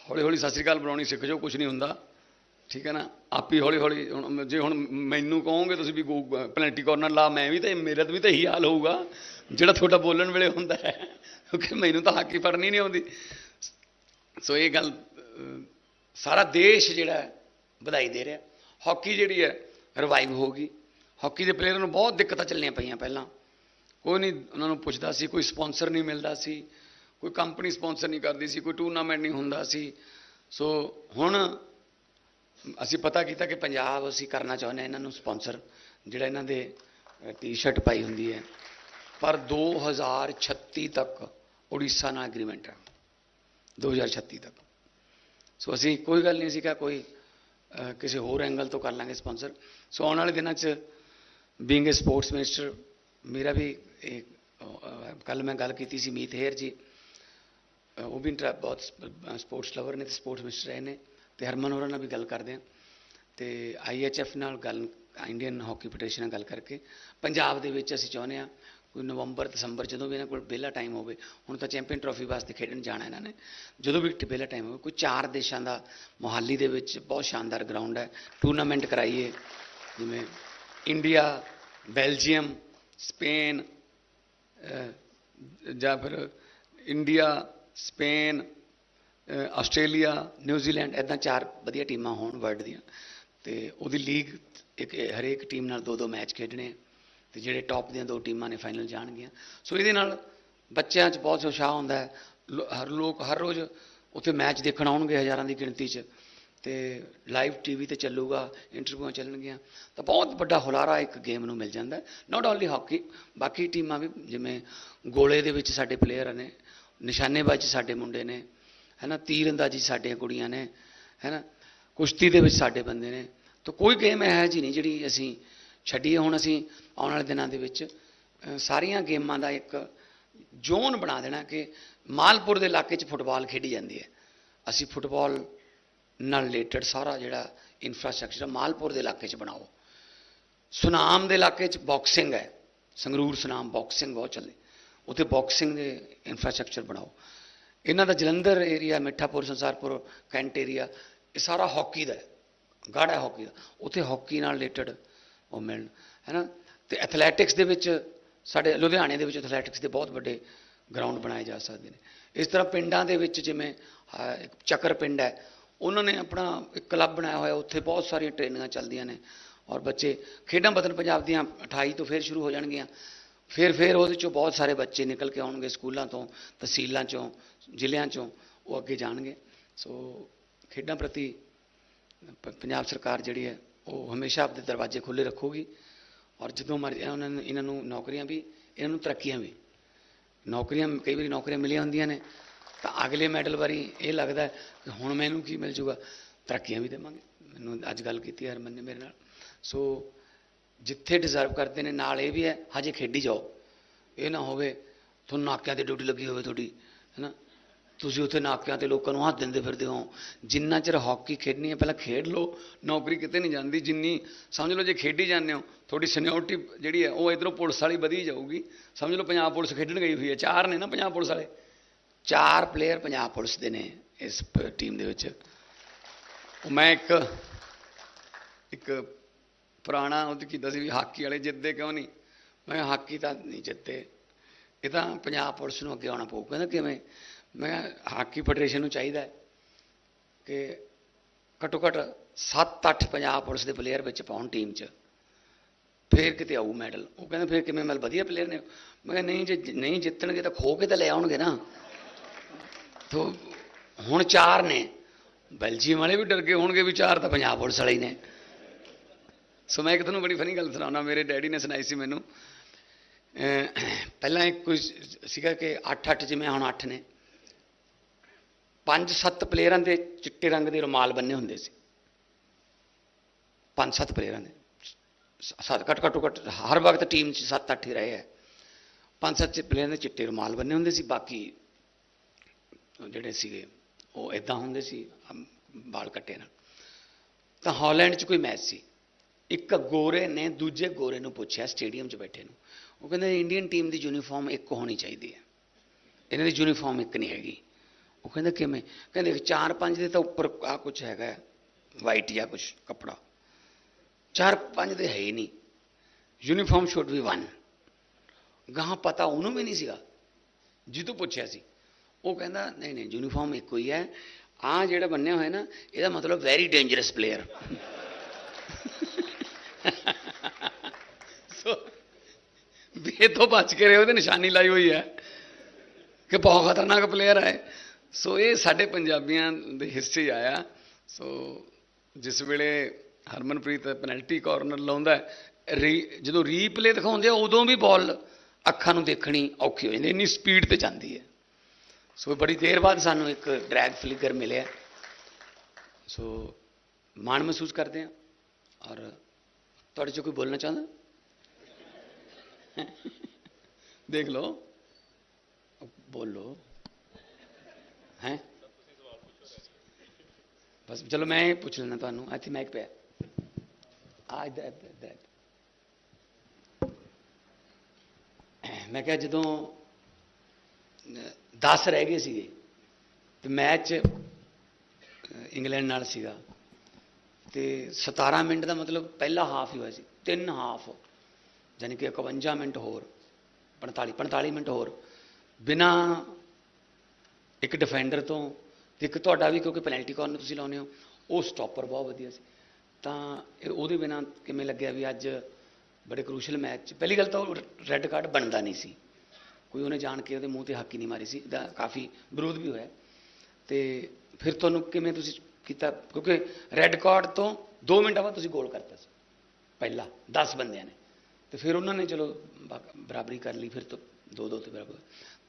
ਹੌਲੀ ਹੌਲੀ ਸਤਿ ਸ੍ਰੀ ਅਕਾਲ ਬੁਲਾਉਣੀ ਸਿੱਖ ਜਾਓ ਕੁਝ ਨਹੀਂ ਹੁੰਦਾ। ਠੀਕ ਹੈ ਨਾ? ਆਪੀ ਹੌਲੀ ਹੌਲੀ ਹੁਣ ਜੇ ਹੁਣ ਮੈਨੂੰ ਕਹੋਗੇ ਤੁਸੀਂ ਵੀ ਪਲੈਂਟੀ ਕਾਰਨਰ ਲਾ, ਮੈਂ ਵੀ ਤਾਂ ਮੇਰਾ ਵੀ ਤਾਂ ਇਹੀ ਹਾਲ ਹੋਊਗਾ। ਜਿਹੜਾ ਤੁਹਾਡਾ ਬੋਲਣ ਵੇਲੇ ਹੁੰਦਾ ਹੈ, ਕਿਉਂਕਿ ਮੈਨੂੰ ਤਾਂ ਹਾਕੀ ਪੜਨੀ ਨਹੀਂ ਆਉਂਦੀ। ਸੋ ਇਹ ਗੱਲ ਸਾਰਾ ਦੇਸ਼ ਜਿਹੜਾ ਵਧਾਈ ਦੇ ਰਿਹਾ। ਹਾਕੀ ਜਿਹੜੀ ਹੈ ਰਿਵਾਈਵ ਹੋ ਗਈ। ਹਾਕੀ ਦੇ ਪਲੇਅਰਾਂ ਨੂੰ ਬਹੁਤ ਦਿੱਕਤਾਂ ਚੱਲਣੀਆਂ ਪਈਆਂ ਪਹਿਲਾਂ। ਕੋਈ ਨਹੀਂ, ਉਹਨਾਂ ਨੂੰ ਪੁੱਛਦਾ ਸੀ, ਕੋਈ ਸਪਾਂਸਰ ਨਹੀਂ ਮਿਲਦਾ ਸੀ, ਕੋਈ ਕੰਪਨੀ ਸਪਾਂਸਰ ਨਹੀਂ ਕਰਦੀ ਸੀ, ਕੋਈ ਟੂਰਨਾਮੈਂਟ ਨਹੀਂ ਹੁੰਦਾ ਸੀ। ਸੋ ਹੁਣ ਅਸੀਂ ਪਤਾ ਕੀਤਾ ਕਿ ਪੰਜਾਬ ਅਸੀਂ ਕਰਨਾ ਚਾਹੁੰਦੇ ਹਾਂ, ਇਹਨਾਂ ਨੂੰ ਸਪਾਂਸਰ ਜਿਹੜਾ ਇਹਨਾਂ ਦੇ ਟੀ-ਸ਼ਰਟ ਪਾਈ ਹੁੰਦੀ ਹੈ। ਪਰ 2036 ਤੱਕ ਉੜੀਸਾ ਨਾਲ ਐਗਰੀਮੈਂਟ ਹੈ। 2036 ਤੱਕ। ਸੋ ਅਸੀਂ ਕੋਈ ਗੱਲ ਨਹੀਂ ਸੀ ਕਿ ਕੋਈ ਕਿਸੇ ਹੋਰ ਐਂਗਲ ਤੋਂ ਕਰ ਲਾਂਗੇ ਸਪਾਂਸਰ ਸੋ ਆਉਣ ਵਾਲੇ ਦਿਨਾਂ 'ਚ ਬੀਇੰਗ ਅ ਸਪੋਰਟਸ ਮਿਨਿਸਟਰ ਮੇਰਾ ਵੀ ਕੱਲ ਮੈਂ ਗੱਲ ਕੀਤੀ ਸੀ ਮੀਤ ਹੇਰ ਜੀ। ਉਹ ਵੀ ਇੰਟਰਾ ਬਹੁਤ ਸਪੋਰਟਸ ਲਵਰ ਨੇ ਤੇ ਸਪੋਰਟਸ ਮਿਨਿਸਟਰ ਰਹੇ ਨੇ। ਤੇ ਹਰਮਨ ਹੋਰਾਂ ਨਾਲ ਵੀ ਗੱਲ ਕਰਦੇ ਆ ਤੇ ਆਈਐਚਐਫ ਨਾਲ ਗੱਲ ਇੰਡੀਅਨ ਹਾਕੀ ਫੈਡਰੇਸ਼ਨ ਨਾਲ ਗੱਲ ਕਰਕੇ, ਪੰਜਾਬ ਦੇ ਵਿੱਚ ਅਸੀਂ ਚਾਹੁੰਦੇ ਆ ਕੋਈ ਨਵੰਬਰ, ਦਸੰਬਰ ਜਦੋਂ ਵੀ ਇਹਨਾਂ ਕੋਲ ਵਿਹਲਾ ਟਾਈਮ ਹੋਵੇ, ਹੁਣ ਤਾਂ ਚੈਂਪੀਅਨ ਟਰੋਫੀ ਵਾਸਤੇ ਖੇਡਣ ਜਾਣਾ ਇਹਨਾਂ ਨੇ, ਜਦੋਂ ਵੀ ਵਿਹਲਾ ਟਾਈਮ ਹੋਵੇ, ਕੋਈ ਚਾਰ ਦੇਸ਼ਾਂ ਦਾ ਮੋਹਾਲੀ ਦੇ ਵਿੱਚ ਬਹੁਤ ਸ਼ਾਨਦਾਰ ਗਰਾਊਂਡ ਹੈ ਟੂਰਨਾਮੈਂਟ ਕਰਾਈਏ, ਜਿਵੇਂ ਇੰਡੀਆ ਬੈਲਜੀਅਮ ਸਪੇਨ ਜਾਂ ਫਿਰ ਇੰਡੀਆ ਸਪੇਨ ਆਸਟ੍ਰੇਲੀਆ ਨਿਊਜ਼ੀਲੈਂਡ ਇਦਾਂ ਚਾਰ ਵਧੀਆ ਟੀਮਾਂ ਹੋਣ ਵਰਲਡ ਦੀਆਂ। ਤੇ ਉਹਦੀ ਲੀਗ ਇੱਕ ਹਰੇਕ ਟੀਮ ਨਾਲ ਦੋ ਦੋ ਮੈਚ ਖੇਡਣੇ ਆ ਤੇ ਜਿਹੜੇ ਟੌਪ ਦੀਆਂ ਦੋ ਟੀਮਾਂ ਨੇ ਫਾਈਨਲ ਜਾਣਗੀਆਂ। ਸੋ ਇਹਦੇ ਨਾਲ ਬੱਚਿਆਂ 'ਚ ਬਹੁਤ ਉਤਸ਼ਾਹ ਹੁੰਦਾ ਹੈ। ਹਰ ਲੋਕ ਹਰ ਰੋਜ਼ ਉੱਥੇ ਮੈਚ ਦੇਖਣ ਆਉਣਗੇ ਹਜ਼ਾਰਾਂ ਦੀ ਗਿਣਤੀ 'ਚ। ਤੇ ਲਾਈਵ ਟੀਵੀ ਤੇ ਚੱਲੂਗਾ ਇੰਟਰਵਿਊਆਂ ਚੱਲਣਗੀਆਂ। ਤਾਂ ਬਹੁਤ ਵੱਡਾ ਹੁਲਾਰਾ ਇੱਕ ਗੇਮ ਨੂੰ ਮਿਲ ਜਾਂਦਾ ਹੈ। ਨਾਟ ਓਨਲੀ ਹਾਕੀ ਬਾਕੀ ਟੀਮਾਂ ਵੀ ਜਿਵੇਂ ਗੋਲੇ ਦੇ ਵਿੱਚ ਸਾਡੇ ਪਲੇਅਰ ਨੇ, ਨਿਸ਼ਾਨੇਬਾਜ਼ੀ ਸਾਡੇ ਮੁੰਡੇ ਨੇ ਹੈਨਾ ਤੀਰਅੰਦਾਜ਼ੀ ਸਾਡੀਆਂ ਕੁੜੀਆਂ ਨੇ ਹੈਨਾ ਕੁਸ਼ਤੀ ਦੇ ਵਿੱਚ ਸਾਡੇ ਬੰਦੇ ਨੇ। ਤਾਂ ਕੋਈ ਗੇਮ ਹੈ ਜੀ ਨਹੀਂ ਜਿਹੜੀ ਅਸੀਂ ਛੱਡੀਏ। ਹੁਣ ਅਸੀਂ ਆਉਣ ਵਾਲੇ ਦਿਨਾਂ ਦੇ ਵਿੱਚ ਸਾਰੀਆਂ ਗੇਮਾਂ ਦਾ ਇੱਕ ਜ਼ੋਨ ਬਣਾ ਦੇਣਾ ਕਿ ਮਾਲਪੁਰ ਦੇ ਇਲਾਕੇ 'ਚ ਫੁੱਟਬਾਲ ਖੇਡੀ ਜਾਂਦੀ ਹੈ। ਅਸੀਂ ਫੁੱਟਬਾਲ ਨਾਲ ਰਿਲੇਟਡ ਸਾਰਾ ਜਿਹੜਾ ਇਨਫਰਾਸਟ੍ਰਕਚਰ ਮਾਲਪੁਰ ਦੇ ਇਲਾਕੇ 'ਚ ਬਣਾਓ। ਸੁਨਾਮ ਦੇ ਇਲਾਕੇ 'ਚ ਬਾਕਸਿੰਗ ਹੈ। ਸੰਗਰੂਰ, ਸੁਨਾਮ ਬਾਕਸਿੰਗ ਬਹੁਤ ਚੱਲੇ ਉੱਥੇ ਬਾਕਸਿੰਗ ਦੇ ਇਨਫਰਾਸਟ੍ਰਕਚਰ ਬਣਾਓ। ਇਹਨਾਂ ਦਾ Jalandhar area Mithapur, Sansarpur, cantt area ਇਹ ਸਾਰਾ ਹਾਕੀ ਦਾ ਹੈ। ਗਾੜਾ ਹਾਕੀ ਦਾ। ਉੱਥੇ ਹਾਕੀ ਨਾਲ ਰਿਲੇਟਡ ਉਹ ਮਿਲਣ ਹੈ ਨਾ ਤੇ ਐਥਲੈਟਿਕਸ ਦੇ ਵਿੱਚ ਸਾਡੇ ਲੁਧਿਆਣੇ ਦੇ ਵਿੱਚ ਐਥਲੈਟਿਕਸ ਦੇ ਬਹੁਤ ਵੱਡੇ ਗਰਾਊਂਡ ਬਣਾਏ ਜਾ ਸਕਦੇ ਨੇ। ਇਸ ਤਰ੍ਹਾਂ ਪਿੰਡਾਂ ਦੇ ਵਿੱਚ ਜਿਵੇਂ ਚੱਕਰ ਪਿੰਡ ਹੈ, ਉਹਨਾਂ ਨੇ ਆਪਣਾ ਇੱਕ ਕਲੱਬ ਬਣਾਇਆ ਹੋਇਆ, ਉੱਥੇ ਬਹੁਤ ਸਾਰੀਆਂ ਟ੍ਰੇਨਿੰਗਾਂ ਚੱਲਦੀਆਂ ਨੇ। ਔਰ ਬੱਚੇ ਖੇਡਾਂ ਵਤਨ ਪੰਜਾਬ ਦੀਆਂ 28 ਤੋਂ ਫਿਰ ਸ਼ੁਰੂ ਹੋ ਜਾਣਗੀਆਂ। ਫਿਰ ਫਿਰ ਉਹਦੇ ਚੋਂ ਬਹੁਤ ਸਾਰੇ ਬੱਚੇ ਨਿਕਲ ਕੇ ਆਉਣਗੇ ਸਕੂਲਾਂ ਤੋਂ, ਤਹਿਸੀਲਾਂ ਚੋਂ ਜ਼ਿਲ੍ਹਿਆਂ ਚੋਂ ਉਹ ਅੱਗੇ ਜਾਣਗੇ। ਸੋ ਖੇਡਾਂ ਪ੍ਰਤੀ ਪੰਜਾਬ ਸਰਕਾਰ ਜਿਹੜੀ ਹੈ, ਉਹ ਹਮੇਸ਼ਾ ਆਪਣੇ ਦਰਵਾਜ਼ੇ ਖੁੱਲੇ ਰੱਖੂਗੀ ਔਰ ਜਦੋਂ ਮਰਜ਼ੀ ਉਹਨਾਂ ਨੂੰ, ਇਹਨਾਂ ਨੂੰ ਨੌਕਰੀਆਂ ਵੀ, ਇਹਨਾਂ ਨੂੰ ਤਰੱਕੀਆਂ ਵੀ, ਨੌਕਰੀਆਂ, ਕਈ ਵਾਰੀ ਨੌਕਰੀਆਂ ਮਿਲੀਆਂ ਹੁੰਦੀਆਂ ਨੇ, ਤਾਂ ਅਗਲੇ ਮੈਡਲ ਵਾਰੀ ਇਹ ਲੱਗਦਾ ਕਿ ਹੁਣ ਮੈਨੂੰ ਕੀ ਮਿਲ ਜੂਗਾ, ਤਰੱਕੀਆਂ ਵੀ ਦੇਵਾਂਗੇ। ਮੈਨੂੰ ਅੱਜ ਗੱਲ ਕੀਤੀ ਹਰਮਨ ਨੇ ਮੇਰੇ ਨਾਲ। ਸੋ ਜਿੱਥੇ ਡਿਜ਼ਰਵ ਕਰਦੇ ਨੇ, ਨਾਲ ਇਹ ਵੀ ਹੈ, ਹਜੇ ਖੇਡੀ ਜਾਓ। ਇਹ ਨਾ ਹੋਵੇ, ਤੁਹਾਨੂੰ ਨਾਕਿਆਂ ਤੇ ਡਿਊਟੀ ਲੱਗੀ ਹੋਵੇ ਤੁਹਾਡੀ, ਹੈਨਾ? ਤੁਸੀਂ ਉੱਥੇ ਨਾਕਿਆਂ ਤੇ ਲੋਕਾਂ ਨੂੰ ਹੱਥ ਦਿੰਦੇ ਫਿਰਦੇ ਹੋ। ਜਿੰਨਾ ਚਿਰ ਹਾਕੀ ਖੇਡਣੀ ਹੈ, ਪਹਿਲਾਂ ਖੇਡ ਲਓ। ਨੌਕਰੀ ਕਿਤੇ ਨਹੀਂ ਜਾਂਦੀ, ਜਿੰਨੀ ਸਮਝ ਲਓ ਜੇ ਖੇਡੀ ਜਾਂਦੇ ਹੋ। ਤੁਹਾਡੀ ਸੀਨੀਅਰਟੀ ਜਿਹੜੀ ਹੈ, ਉਹ ਇਧਰੋਂ ਪੁਲਿਸ ਵਾਲੀ ਵਧੀ ਜਾਊਗੀ। ਸਮਝ ਲਓ ਪੰਜਾਬ ਪੁਲਿਸ ਖੇਡਣ ਗਈ ਹੋਈ ਹੈ। ਚਾਰ ਨੇ ਨਾ ਪੰਜਾਬ ਪੁਲਿਸ ਵਾਲੇ? ਚਾਰ ਪਲੇਅਰ ਪੰਜਾਬ ਪੁਲਿਸ ਦੇ ਨੇ ਇਸ ਟੀਮ ਦੇ ਵਿੱਚ। ਮੈਂ ਇੱਕ ਇੱਕ ਪੁਰਾਣਾ ਉਹ ਕੀਤਾ ਸੀ ਵੀ ਹਾਕੀ ਵਾਲੇ ਜਿੱਤਦੇ ਕਿਉਂ ਨਹੀਂ? ਮੈਂ ਹਾਕੀ ਤਾਂ ਨਹੀਂ ਜਿੱਤੇ। ਇਹ ਤਾਂ ਪੰਜਾਬ ਪੁਲਿਸ ਨੂੰ ਅੱਗੇ ਆਉਣਾ ਪਊ। ਕਹਿੰਦਾ ਕਿਵੇਂ? ਮੈਂ ਕਿਹਾ, ਹਾਕੀ ਫੈਡਰੇਸ਼ਨ ਨੂੰ ਚਾਹੀਦਾ ਕਿ ਘੱਟੋ ਘੱਟ 7-8 ਪੰਜਾਬ ਪੁਲਿਸ ਦੇ ਪਲੇਅਰ ਵਿੱਚ ਪਾਉਣ ਟੀਮ 'ਚ। ਫੇਰ ਕਿਤੇ ਆਊ ਮੈਡਲ ਉਹ ਕਹਿੰਦੇ, ਫੇਰ ਕਿਵੇਂ ਮਤਲਬ ਵਧੀਆ ਪਲੇਅਰ ਨੇ। ਮੈਂ ਕਿਹਾ, ਨਹੀਂ ਜੇ ਨਹੀਂ ਜਿੱਤਣਗੇ ਤਾਂ ਖੋ ਕੇ ਤਾਂ ਲੈ ਆਉਣਗੇ ਨਾ। ਤੋ ਹੁਣ ਚਾਰ ਨੇ। ਬੈਲਜੀਅਮ ਵਾਲੇ ਵੀ ਡਰ ਗਏ ਹੋਣਗੇ ਵੀ ਚਾਰ ਤਾਂ ਪੰਜਾਬ ਪੁਲਿਸ ਵਾਲੇ ਹੀ ਨੇ। ਸੋ ਮੈਂ ਇੱਕ ਤੁਹਾਨੂੰ ਬੜੀ ਫਨੀ ਗੱਲ ਸੁਣਾਉਣਾ। ਮੇਰੇ ਡੈਡੀ ਨੇ ਸੁਣਾਈ ਸੀ ਮੈਨੂੰ। ਪਹਿਲਾਂ ਇੱਕ ਕੋਈ ਸੀਗਾ ਕਿ 8-8 ਜਿਵੇਂ ਹੁਣ 8 ਨੇ। ਪੰਜ ਸੱਤ ਪਲੇਅਰਾਂ ਦੇ ਚਿੱਟੇ ਰੰਗ ਦੇ ਰੁਮਾਲ ਬੰਨੇ ਹੁੰਦੇ ਸੀ। ਪੰਜ ਸੱਤ ਪਲੇਅਰਾਂ ਦੇ। ਸੱਤ ਘੱਟ ਘੱਟੋ ਘੱਟ ਹਰ ਵਕਤ ਟੀਮ 'ਚ ਸੱਤ ਅੱਠ ਹੀ ਰਹੇ ਹੈ ਪੰਜ ਸੱਤ ਪਲੇਅਰਾਂ ਦੇ ਚਿੱਟੇ ਰੁਮਾਲ ਬੰਨੇ ਹੁੰਦੇ ਸੀ। ਬਾਕੀ ਜਿਹੜੇ ਸੀਗੇ ਉਹ ਇਦਾਂ ਹੁੰਦੇ ਸੀ ਅਮ, ਵਾਲ ਕੱਟੇ ਨਾਲ। ਤਾਂ ਹਾਲੈਂਡ 'ਚ ਕੋਈ ਮੈਚ ਸੀ। ਇੱਕ ਗੋਰੇ ਨੇ ਦੂਜੇ ਗੋਰੇ ਨੂੰ ਪੁੱਛਿਆ ਸਟੇਡੀਅਮ 'ਚ ਬੈਠੇ ਨੂੰ। ਉਹ ਕਹਿੰਦਾ ਇੰਡੀਅਨ ਟੀਮ ਦੀ ਯੂਨੀਫਾਰਮ ਇੱਕ ਹੋਣੀ ਚਾਹੀਦੀ ਹੈ। ਇਹਨਾਂ ਦੀ ਯੂਨੀਫਾਰਮ ਇੱਕ ਨਹੀਂ ਹੈਗੀ। ਉਹ ਕਹਿੰਦਾ ਕਿਵੇਂ ਕਹਿੰਦੇ ਚਾਰ ਪੰਜ ਦੇ ਤਾਂ ਉੱਪਰ ਆ ਕੁਝ ਹੈਗਾ ਵਾਈਟ ਜਾਂ ਕੁਝ ਕੱਪੜਾ ਚਾਰ ਪੰਜ ਦੇ ਹੈ ਹੀ ਨਹੀਂ ਯੂਨੀਫਾਰਮ ਸ਼ੁੱਡ ਵੀ ਵਨ ਗਾਹਾਂ ਪਤਾ ਉਹਨੂੰ ਵੀ ਨਹੀਂ ਸੀਗਾ ਜਿੱਦੋਂ ਪੁੱਛਿਆ ਸੀ ਉਹ ਕਹਿੰਦਾ ਨਹੀਂ ਨਹੀਂ ਯੂਨੀਫਾਰਮ ਇੱਕੋ ਹੀ ਹੈ ਆ ਜਿਹੜਾ ਬੰਨਿਆ ਹੋਇਆ ਨਾ ਇਹਦਾ ਮਤਲਬ ਵੈਰੀ ਡੇਂਜਰਸ ਪਲੇਅਰ ਸੋ ਵੀ ਇਹ ਤੋਂ ਬਚ ਕੇ ਰਹੇ ਉਹਦੇ ਨਿਸ਼ਾਨੀ ਲਾਈ ਹੋਈ ਹੈ ਕਿ ਬਹੁਤ ਖਤਰਨਾਕ ਪਲੇਅਰ ਹੈ ਸੋ ਇਹ ਸਾਡੇ ਪੰਜਾਬੀਆਂ ਦੇ ਹਿੱਸੇ ਆਇਆ। ਸੋ ਜਿਸ ਵੇਲੇ ਹਰਮਨਪ੍ਰੀਤ ਪੈਨਲਟੀ ਕਾਰਨਰ ਲਾਉਂਦਾ ਰੀ- ਜਦੋਂ ਰੀਪਲੇ ਦਿਖਾਉਂਦੇ ਆ, ਉਦੋਂ ਵੀ ਬਾਲ ਅੱਖਾਂ ਨੂੰ ਦੇਖਣੀ ਔਖੀ ਹੋ ਜਾਂਦੀ ਇੰਨੀ ਸਪੀਡ ਤੇ ਜਾਂਦੀ ਹੈ। ਸੋ ਬੜੀ ਦੇਰ ਬਾਅਦ ਸਾਨੂੰ ਇੱਕ ਡਰੈਗ ਫਲਿਕਰ ਮਿਲਿਆ। ਸੋ ਮਾਣ ਮਹਿਸੂਸ ਕਰਦੇ ਆ। ਔਰ ਤੁਹਾਡੇ 'ਚੋਂ ਕੋਈ ਬੋਲਣਾ ਚਾਹੁੰਦਾ? ਦੇਖ ਲਓ। ਬੋਲੋ। ਹੈ? ਬਸ ਚਲੋ ਮੈਂ ਇਹ ਪੁੱਛ ਲੈਣਾ ਤੁਹਾਨੂੰ, ਇੱਥੇ ਮੈਕ ਪਿਆ। ਆ ਇੱਧਰ ਇੱਧਰ ਮੈਂ ਕਿਹਾ ਜਦੋਂ 10 ਰਹਿ ਗਏ ਸੀਗੇ, ਤੇ ਮੈਚ ਇੰਗਲੈਂਡ ਨਾਲ ਸੀਗਾ। ਤੇ 17 ਮਿੰਟ ਦਾ ਮਤਲਬ ਪਹਿਲਾ ਹਾਫ ਹੀ ਹੋਇਆ ਸੀ। ਤਿੰਨ ਹਾਫ ਯਾਨੀ ਕਿ 51 ਮਿੰਟ ਹੋਰ 45 45 ਮਿੰਟ ਹੋਰ। ਬਿਨਾ ਇੱਕ ਡਿਫੈਂਡਰ ਤੋਂ, ਇੱਕ ਤੁਹਾਡਾ ਵੀ ਕਿਉਂਕਿ ਪੈਨਲਟੀ ਕਾਰਨ ਤੁਸੀਂ ਲਾਉਨੇ ਹੋ, ਉਹ ਸਟਾਪਰ ਬਹੁਤ ਵਧੀਆ ਸੀ। ਤਾਂ ਇਹ ਉਹਦੇ ਬਿਨਾ ਕਿਵੇਂ ਲੱਗਿਆ ਵੀ ਅੱਜ ਬੜੇ ਕ੍ਰੂਸ਼ਲ ਮੈਚ ਪਹਿਲੀ ਗੱਲ ਤਾਂ ਉਹ ਰੈੱਡ ਕਾਰਡ ਬਣਦਾ ਨਹੀਂ ਸੀ। ਕੋਈ ਉਹਨੇ ਜਾਣ ਕੇ ਉਹਦੇ ਮੂੰਹ ਤੇ ਹਾਕੀ ਨਹੀਂ ਮਾਰੀ ਸੀ, ਇਹਦਾ ਕਾਫੀ ਵਿਰੋਧ ਵੀ ਹੋਇਆ। ਤੇ ਫਿਰ ਤੁਹਾਨੂੰ ਕਿਵੇਂ ਤੁਸੀਂ ਕੀਤਾ? ਕਿਉਂਕਿ ਰੈੱਡ ਕਾਰਡ ਤੋਂ 2 ਮਿੰਟਾਂ ਬਾਅਦ ਤੁਸੀਂ ਗੋਲ ਕਰਤਾ ਸੀ, ਪਹਿਲਾ 10 ਬੰਦਿਆਂ ਨੇ। ਤੇ ਫਿਰ ਉਹਨਾਂ ਨੇ ਚਲੋ ਬਰਾਬਰੀ ਕਰ ਲਈ, ਫਿਰ ਤੋਂ ਦੋ ਦੋ ਤੇ ਬਰਾਬਰ।